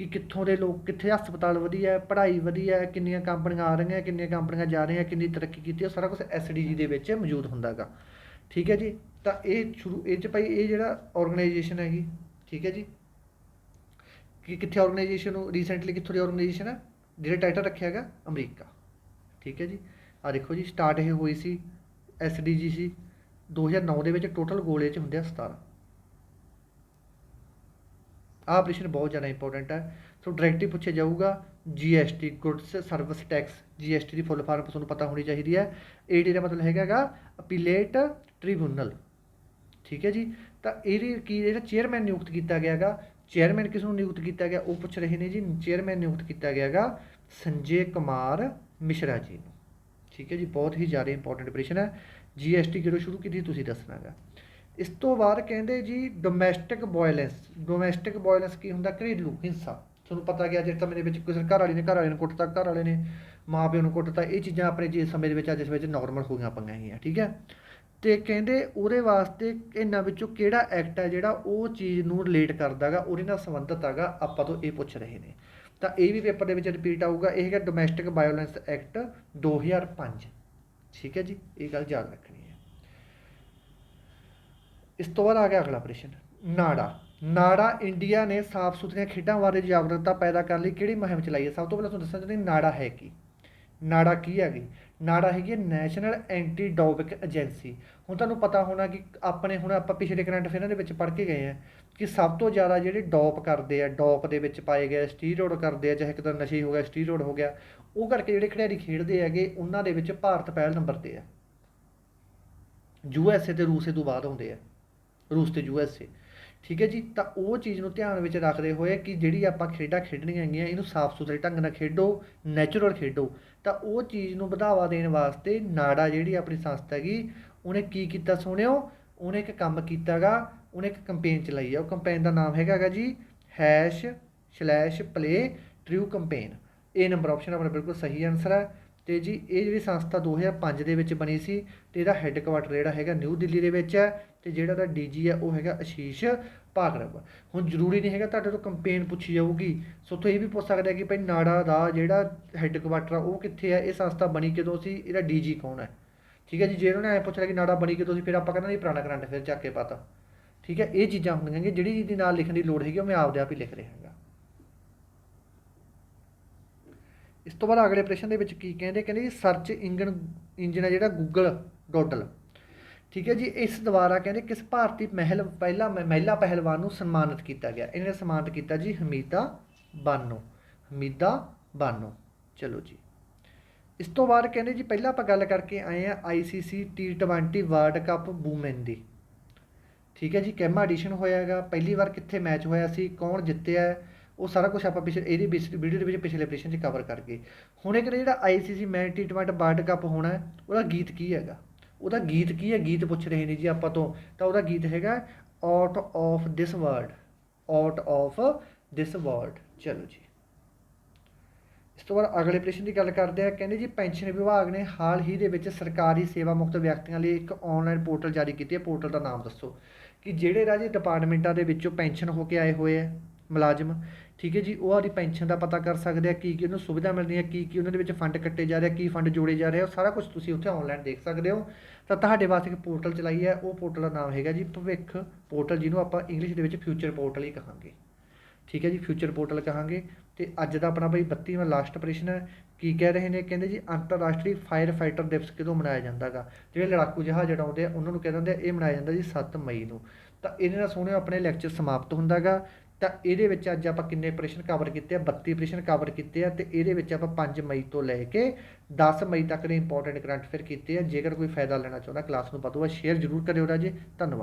ਕਿ ਕਿੱਥੋਂ ਦੇ ਲੋਕ, ਕਿੱਥੇ ਹਸਪਤਾਲ ਵਧੀਆ, ਪੜ੍ਹਾਈ ਵਧੀਆ, ਕਿੰਨੀਆਂ ਕੰਪਨੀਆਂ ਆ ਰਹੀਆਂ, ਕਿੰਨੀਆਂ ਕੰਪਨੀਆਂ ਜਾ ਰਹੀਆਂ, ਕਿੰਨੀ ਤਰੱਕੀ ਕੀਤੀ ਉਹ ਸਾਰਾ ਕੁਝ ਐਸਡੀਜੀ ਦੇ ਵਿੱਚ ਮੌਜੂਦ ਹੁੰਦਾ ਗਾ ਠੀਕ ਹੈ ਜੀ? ਤਾਂ ਇਹ ਸ਼ੁਰੂ, ਇਹ 'ਚ ਭਾਈ ਇਹ ਜਿਹੜਾ ਆਰਗੇਨਾਈਜੇਸ਼ਨ ਹੈਗੀ, ਠੀਕ ਹੈ ਜੀ? ਕਿ ਕਿੱਥੇ ਆਰਗੇਨਾਈਜੇਸ਼ਨ ਨੂੰ ਰੀਸੈਂਟਲੀ ਕਿੱਥੋਂ ਦੀ ਆਰਗੇਨਾਈਜੇਸ਼ਨ ਹੈ? ਜਿਹੜਾ ਟਾਈਟਲ ਰੱਖਿਆ ਹੈਗਾ, ਅਮਰੀਕਾ। ਠੀਕ ਹੈ ਜੀ? ਆ ਦੇਖੋ ਜੀ ਸਟਾਰਟ ਇਹ ਹੋਈ ਸੀ ਐਸਡੀਜੀ ਸੀ। 2009 ਦੇ ਵਿੱਚ ਟੋਟਲ ਗੋਲ ਇਹ ਚ ਹੁੰਦੇ ਆ 17 ਆਹ ਆਪਰੇਸ਼ਨ ਬਹੁਤ ਜ਼ਿਆਦਾ ਇੰਪੋਰਟੈਂਟ ਹੈ। ਸੋ ਡਾਇਰੈਕਟਲੀ ਪੁੱਛਿਆ ਜਾਊਗਾ GST goods service tax GST ਦੀ ਫੁੱਲ ਫਾਰਮ ਤੁਹਾਨੂੰ ਪਤਾ ਹੋਣੀ ਚਾਹੀਦੀ ਹੈ। ਏਡੀ ਦਾ ਮਤਲਬ ਹੈਗਾਗਾ ਅਪੀਲੇਟ ਟ੍ਰਿਬਿਊਨਲ ਠੀਕ ਹੈ ਜੀ? ਤਾਂ ਇਹਦੇ ਕੀ ਜਿਹੜਾ ਚੇਅਰਮੈਨ ਨਿਯੁਕਤ ਕੀਤਾ ਗਿਆ ਹੈਗਾ ਚੇਅਰਮੈਨ ਕਿਸ ਨੂੰ ਨਿਯੁਕਤ ਕੀਤਾ ਗਿਆ? ਉਹ ਪੁੱਛ ਰਹੇ ਨੇ ਜੀ ਚੇਅਰਮੈਨ ਨਿਯੁਕਤ ਕੀਤਾ ਗਿਆ ਹੈਗਾ ਸੰਜੇ ਕੁਮਾਰ ਮਿਸ਼ਰਾ ਜੀ ਨੂੰ। ਠੀਕ ਹੈ ਜੀ? ਬਹੁਤ ਹੀ ਜ਼ਿਆਦਾ ਇੰਪੋਰਟੈਂਟ ਆਪਰੇਸ਼ਨ ਹੈ। ਜੀਐਸਟੀ ਕਿਹੜੋ ਸ਼ੁਰੂ ਕੀਤੀ, ਤੁਸੀਂ ਦੱਸਣਾਗਾ ਇਸ ਤੋਂ ਬਾਅਦ ਕਹਿੰਦੇ ਜੀ ਡੋਮੈਸਟਿਕ ਵਾਇਲੈਂਸ ਡੋਮੈਸਟਿਕ ਵਾਇਲੈਂਸ ਕੀ ਹੁੰਦਾ? ਘਰੇਲੂ ਹਿੰਸਾ। ਤੁਹਾਨੂੰ ਪਤਾ ਗਿਆ ਜਿਹੜੇ ਸਮੇਂ ਦੇ ਵਿੱਚ ਕਿਸੇ ਘਰ ਵਾਲੀ ਨੇ, ਘਰ ਵਾਲੇ ਨੂੰ ਕੁੱਟਤਾ, ਘਰ ਵਾਲੇ ਨੇ ਮਾਂ ਪਿਓ ਨੂੰ ਕੁੱਟਤਾ, ਇਹ ਚੀਜ਼ਾਂ ਆਪਣੇ ਜੀ ਸਮੇਂ ਦੇ ਵਿੱਚ, ਅੱਜ ਇਸ ਵਿੱਚ ਨਾਰਮਲ ਹੋ ਗਈਆਂ ਪਈਆਂ ਹੈਗੀਆਂ, ਠੀਕ ਹੈ? ਤੇ ਕਹਿੰਦੇ ਉਹਦੇ ਵਾਸਤੇ ਇਹਨਾਂ ਵਿੱਚੋਂ ਕਿਹੜਾ ਐਕਟ ਹੈ ਜਿਹੜਾ ਉਹ ਚੀਜ਼ ਨੂੰ ਰਿਲੇਟ ਕਰਦਾਗਾ ਉਹਦੇ ਨਾਲ ਸੰਬੰਧਿਤ ਹੈਗਾ, ਆਪਾਂ ਤੋਂ ਇਹ ਪੁੱਛ ਰਹੇ ਨੇ। ਤਾਂ ਇਹ ਵੀ ਪੇਪਰ ਦੇ ਵਿੱਚ ਰਿਪੀਟ ਆਊਗਾ, ਇਹ ਹੈਗਾ ਡੋਮੈਸਟਿਕ ਵਾਇਓਲੈਂਸ ਐਕਟ 2005 ਠੀਕ ਹੈ ਜੀ? ਇਹ ਗੱਲ ਯਾਦ ਰੱਖਣੀ ਇਸ ਤੋਂ ਬਾਅਦ ਆ ਗਿਆ ਅਗਲਾ ਪ੍ਰਸ਼ਨ, ਨਾੜਾ। ਨਾੜਾ ਇੰਡੀਆ ਨੇ ਸਾਫ਼ ਸੁਥਰੀਆਂ ਖੇਡਾਂ ਬਾਰੇ ਜਾਗਰੂਕਤਾ ਪੈਦਾ ਕਰਨ ਲਈ ਕਿਹੜੀ ਮੁਹਿੰਮ ਚਲਾਈ ਹੈ? ਸਭ ਤੋਂ ਪਹਿਲਾਂ ਤੁਹਾਨੂੰ ਦੱਸਣਾ ਚਾਹੁੰਦੇ ਨਾੜਾ ਹੈ ਕੀ? ਨਾੜਾ ਕੀ ਹੈਗੀ ਨਾੜਾ ਹੈਗੀ ਨੈਸ਼ਨਲ ਐਂਟੀ ਡੋਪਿਕ ਏਜੰਸੀ। ਹੁਣ ਤੁਹਾਨੂੰ ਪਤਾ ਹੋਣਾ ਕਿ ਆਪਣੇ ਹੁਣ ਆਪਾਂ ਪਿਛਲੇ ਕਰੰਟ ਅਫੇਅਰਾਂ ਦੇ ਵਿੱਚ ਪੜ੍ਹ ਕੇ ਗਏ ਆ ਕਿ ਸਭ ਤੋਂ ਜ਼ਿਆਦਾ ਜਿਹੜੇ ਡੋਪ ਕਰਦੇ ਆ, ਡੋਪ ਦੇ ਵਿੱਚ ਪਾਏ ਗਏ ਸਟੀਰੋਇਡ ਕਰਦੇ ਆ, ਚਾਹੇ ਕਿਤੇ ਨਸ਼ੇ ਹੋ ਗਿਆ, ਸਟੀਰੋਇਡ ਹੋ ਗਿਆ, ਉਹ ਕਰਕੇ ਜਿਹੜੇ ਖਿਡਾਰੀ ਖੇਡਦੇ ਹੈਗੇ, ਉਹਨਾਂ ਦੇ ਵਿੱਚ ਭਾਰਤ ਪਹਿਲ ਨੰਬਰ ਤੇ ਆ। ਯੂਐਸਏ ਤੇ ਰੂਸ ਤੋਂ ਬਾਅਦ ਆਉਂਦੇ ਆ। ਰੂਸ ਤੇ ਯੂਐਸਏ ਠੀਕ ਹੈ ਜੀ? ਤਾਂ ਉਹ ਚੀਜ਼ ਨੂੰ ਧਿਆਨ ਵਿੱਚ ਰੱਖਦੇ ਹੋਏ ਕਿ ਜਿਹੜੀ ਆਪਾਂ ਖੇਡਾਂ ਖੇਡਣੀਆਂ ਹੈਗੀਆਂ, ਇਹਨੂੰ ਸਾਫ਼ ਸੁਥਰੇ ਢੰਗ ਨਾਲ ਖੇਡੋ ਨੈਚੁਰਲ ਖੇਡੋ। ਤਾਂ ਉਹ ਚੀਜ਼ ਨੂੰ ਵਧਾਵਾ ਦੇਣ ਵਾਸਤੇ ਨਾੜਾ ਜਿਹੜੀ ਆਪਣੀ ਸੰਸਥਾ ਹੈਗੀ, ਉਹਨੇ ਕੀ ਕੀਤਾ ਸੁਣਿਓ ਉਹਨੇ ਇੱਕ ਕੰਮ ਕੀਤਾਗਾ, ਉਹਨੇ ਇੱਕ ਕੰਪੇਨ ਚਲਾਈ ਆ। ਉਹ ਕੰਪੇਨ ਦਾ ਨਾਮ ਹੈਗਾਗਾ ਜੀ hash slash play true campaign ਇਹ ਨੰਬਰ ਆਪਸ਼ਨ ਆਪਣਾ ਬਿਲਕੁਲ ਸਹੀ ਆਨਸਰ ਹੈ। ਤੇ ਜੀ, ਇਹ ਜਿਹੜੀ ਸੰਸਥਾ 2005 ਦੇ ਵਿੱਚ ਬਣੀ ਸੀ ਤੇ ਇਹਦਾ ਹੈੱਡਕੁਆਟਰ ਜਿਹੜਾ ਹੈਗਾ ਨਿਊ ਦਿੱਲੀ ਦੇ ਵਿੱਚ ਹੈ ਤੇ ਜਿਹੜਾ ਦਾ ਡੀਜੀ ਹੈ ਉਹ ਹੈਗਾ ਆਸ਼ੀਸ਼ ਭਾਗਰਵ ਹੁਣ ਜ਼ਰੂਰੀ ਨਹੀਂ ਹੈਗਾ ਤੁਹਾਡੇ ਤੋਂ ਕੰਪੇਨ ਪੁੱਛੀ ਜਾਊਗੀ। ਸੋ ਤੋਂ ਇਹ ਵੀ ਪੁੱਛ ਸਕਦਾ ਕਿ ਭਾਈ ਨਾੜਾ ਦਾ ਜਿਹੜਾ ਹੈੱਡਕੁਆਟਰ ਆ, ਉਹ ਕਿੱਥੇ ਹੈ ਇਹ ਸੰਸਥਾ ਬਣੀ ਕਦੋਂ ਸੀ? ਇਹਦਾ ਡੀਜੀ ਕੌਣ ਹੈ? ਠੀਕ ਹੈ ਜੀ, ਜੇ ਉਹਨਾਂ ਨੇ ਐ ਪੁੱਛ ਲਿਆ ਕਿ ਨਾੜਾ ਬਣੀ ਕਦੋਂ ਸੀ, ਫਿਰ ਆਪਾਂ ਕਹਿੰਦਾ ਨਹੀਂ ਪੁਰਾਣਾ ਕਰੰਟ ਫਿਰ ਚੱਕ ਕੇ ਪਤਾ ਠੀਕ ਹੈ, ਇਹ ਚੀਜ਼ਾਂ ਹੁੰਦੀਆਂ ਕਿ ਜਿਹੜੀ ਚੀਜ਼ ਨਾਲ ਲਿਖਣ ਦੀ ਲੋੜ ਹੈਗੀ ਉਹ ਮੈਂ ਆਪਦੇ ਆਪ ਹੀ ਲਿਖ ਰਿਹਾ ਹੈਗਾ ਇਸ ਤੋਂ ਬਾਅਦ ਅਗਲੇ ਪ੍ਰਸ਼ਨ ਦੇ ਵਿੱਚ ਕੀ ਕਹਿੰਦੇ? ਕਹਿੰਦੇ ਜੀ ਸਰਚ ਇੰਜਨ ਇੰਜਨ ਹੈ ਜਿਹੜਾ ਗੂਗਲ ਡੋਡਲ ਠੀਕ ਹੈ ਜੀ, ਇਸ ਦੁਆਰਾ ਕਹਿੰਦੇ ਕਿਸ ਭਾਰਤੀ ਮਹਿਲ, ਪਹਿਲਾ ਮ- ਮਹਿਲਾ ਪਹਿਲਵਾਨ ਨੂੰ ਸਨਮਾਨਿਤ ਕੀਤਾ ਗਿਆ। ਇਹਨਾਂ ਨੇ ਸਨਮਾਨਿਤ ਕੀਤਾ ਜੀ ਹਮੀਦਾ ਬਾਨੋ ਹਮੀਦਾ ਬਾਨੋ। ਚਲੋ ਜੀ। ਇਸ ਤੋਂ ਬਾਅਦ ਕਹਿੰਦੇ ਜੀ, ਪਹਿਲਾਂ ਆਪਾਂ ਗੱਲ ਕਰਕੇ ਆਏ ਆ ICC T20 world cup women ਦੀ। ਠੀਕ ਹੈ ਜੀ, ਕੈਮਾ ਐਡੀਸ਼ਨ ਹੋਇਆ ਹੈਗਾ। ਪਹਿਲੀ ਵਾਰ ਕਿੱਥੇ ਮੈਚ ਹੋਇਆ ਸੀ, ਕੌਣ ਜਿੱਤਿਆ ਉਹ ਸਾਰਾ ਕੁਝ ਆਪਾਂ ਪਿਛਲੇ ਇਹਦੀ ਵੀਡੀਓ ਦੇ ਵਿੱਚ ਪਿਛਲੇ ਪ੍ਰਸ਼ਨ 'ਚ ਕਵਰ ਕਰ ਹੁਣ ਇਹ ਕਹਿੰਦੇ ਜਿਹੜਾ ICC ਮੈਨ T20 ਵਰਲਡ ਕੱਪ ਹੋਣਾ ਉਹਦਾ ਗੀਤ ਕੀ ਹੈਗਾ? ਉਹਦਾ ਗੀਤ ਕੀ ਹੈ? ਗੀਤ ਪੁੱਛ ਰਹੇ ਨੇ ਜੀ ਆਪਾਂ ਤੋਂ। ਤਾਂ ਉਹਦਾ ਗੀਤ ਹੈਗਾ out of this world out of this world ਚਲੋ ਜੀ। ਇਸ ਤੋਂ ਬਾਅਦ ਅਗਲੇ ਪ੍ਰਸ਼ਨ ਦੀ ਗੱਲ ਕਰਦੇ ਆ ਕਹਿੰਦੇ ਜੀ ਪੈਨਸ਼ਨ ਵਿਭਾਗ ਨੇ ਹਾਲ ਹੀ ਦੇ ਵਿੱਚ ਸਰਕਾਰੀ ਸੇਵਾ ਮੁਕਤ ਵਿਅਕਤੀਆਂ ਲਈ ਇੱਕ ਆਨਲਾਈਨ ਪੋਰਟਲ ਜਾਰੀ ਕੀਤੀ ਹੈ। ਪੋਰਟਲ ਦਾ ਨਾਮ ਦੱਸੋ। ਕਿ ਜਿਹੜੇ ਰਾਜੇ ਡਿਪਾਰਟਮੈਂਟਾਂ ਦੇ ਵਿੱਚੋਂ ਪੈਨਸ਼ਨ ਹੋ ਕੇ ਆਏ ਹੋਏ ਆ ਮੁਲਾਜ਼ਮ, ਠੀਕ ਹੈ ਜੀ, ਉਹ ਆਪਦੀ ਪੈਨਸ਼ਨ ਦਾ ਪਤਾ ਕਰ ਸਕਦੇ ਆ, ਕੀ ਕੀ ਉਹਨੂੰ ਸੁਵਿਧਾ ਮਿਲਦੀ ਹੈ, ਕੀ ਕੀ ਉਹਨਾਂ ਦੇ ਵਿੱਚ ਫੰਡ ਕੱਟੇ ਜਾ ਰਹੇ ਆ, ਕੀ ਫੰਡ ਜੋੜੇ ਜਾ ਰਹੇ ਆ, ਉਹ ਸਾਰਾ ਕੁਝ ਤੁਸੀਂ ਉੱਥੇ ਆਨਲਾਈਨ ਦੇਖ ਸਕਦੇ ਹੋ। ਤਾਂ ਤੁਹਾਡੇ ਵਾਸਤੇ ਇੱਕ ਪੋਰਟਲ ਚਲਾਈ ਹੈ, ਉਹ ਪੋਰਟਲ ਦਾ ਨਾਮ ਹੈਗਾ ਜੀ, ਭਵਿੱਖ ਪੋਰਟਲ, ਜਿਹਨੂੰ ਆਪਾਂ ਇੰਗਲਿਸ਼ ਦੇ ਵਿੱਚ ਫਿਊਚਰ ਪੋਰਟਲ ਹੀ ਕਹਾਂਗੇ। ਠੀਕ ਹੈ ਜੀ ਫਿਊਚਰ ਪੋਰਟਲ ਕਹਾਂਗੇ। ਤੇ ਅੱਜ ਦਾ ਆਪਣਾ ਬਈ 32ਵਾਂ ਲਾਸਟ ਪ੍ਰਸ਼ਨ ਹੈ। ਕੀ ਕਹਿ ਰਹੇ ਨੇ? ਕਹਿੰਦੇ ਜੀ, ਅੰਤਰਰਾਸ਼ਟਰੀ ਫਾਇਰ ਫਾਈਟਰ ਦਿਵਸ ਕਿਦੋਂ ਮਨਾਇਆ ਜਾਂਦਾਗਾ ਜਿਹੜੇ ਲੜਾਕੂ ਜਹਾਜ਼ ਉਡਾਉਂਦੇ ਆ, ਉਹਨਾਂ ਨੂੰ ਕਹਿ ਦਿੰਦੇ ਆ, ਇਹ ਮਨਾਇਆ ਜਾਂਦਾ ਜੀ 7 ਮਈ ਨੂੰ। ਤਾਂ ਇਹਦੇ ਨਾਲ ਸੋਹਣਿਓ ਆਪਣੇ ਲੈਕਚਰ ਸਮਾਪਤ ਹੁੰਦਾਗਾ ਤਾਂ ਇਹਦੇ ਵਿੱਚ ਅੱਜ ਆਪਾਂ ਕਿੰਨੇ ਪ੍ਰਸ਼ਨ ਕਵਰ ਕੀਤੇ ਆ? 32 ਪ੍ਰਸ਼ਨ ਕਵਰ ਕੀਤੇ ਆ ਤੇ ਇਹਦੇ ਵਿੱਚ ਆਪਾਂ 5 ਮਈ ਤੋਂ ਲੈ ਕੇ 10 ਮਈ ਤੱਕ ਦੇ ਇੰਪੋਰਟੈਂਟ ਕਰੰਟ ਅਫੇਅਰ ਕੀਤੇ ਆ। ਜੇਕਰ ਕੋਈ ਫਾਇਦਾ ਲੈਣਾ ਚਾਹੁੰਦਾ ਕਲਾਸ ਨੂੰ ਵੱਧ ਤੋਂ ਵੱਧ ਸ਼ੇਅਰ ਜ਼ਰੂਰ ਕਰਿਓ ਰਾਜੇ। ਧੰਨਵਾਦ।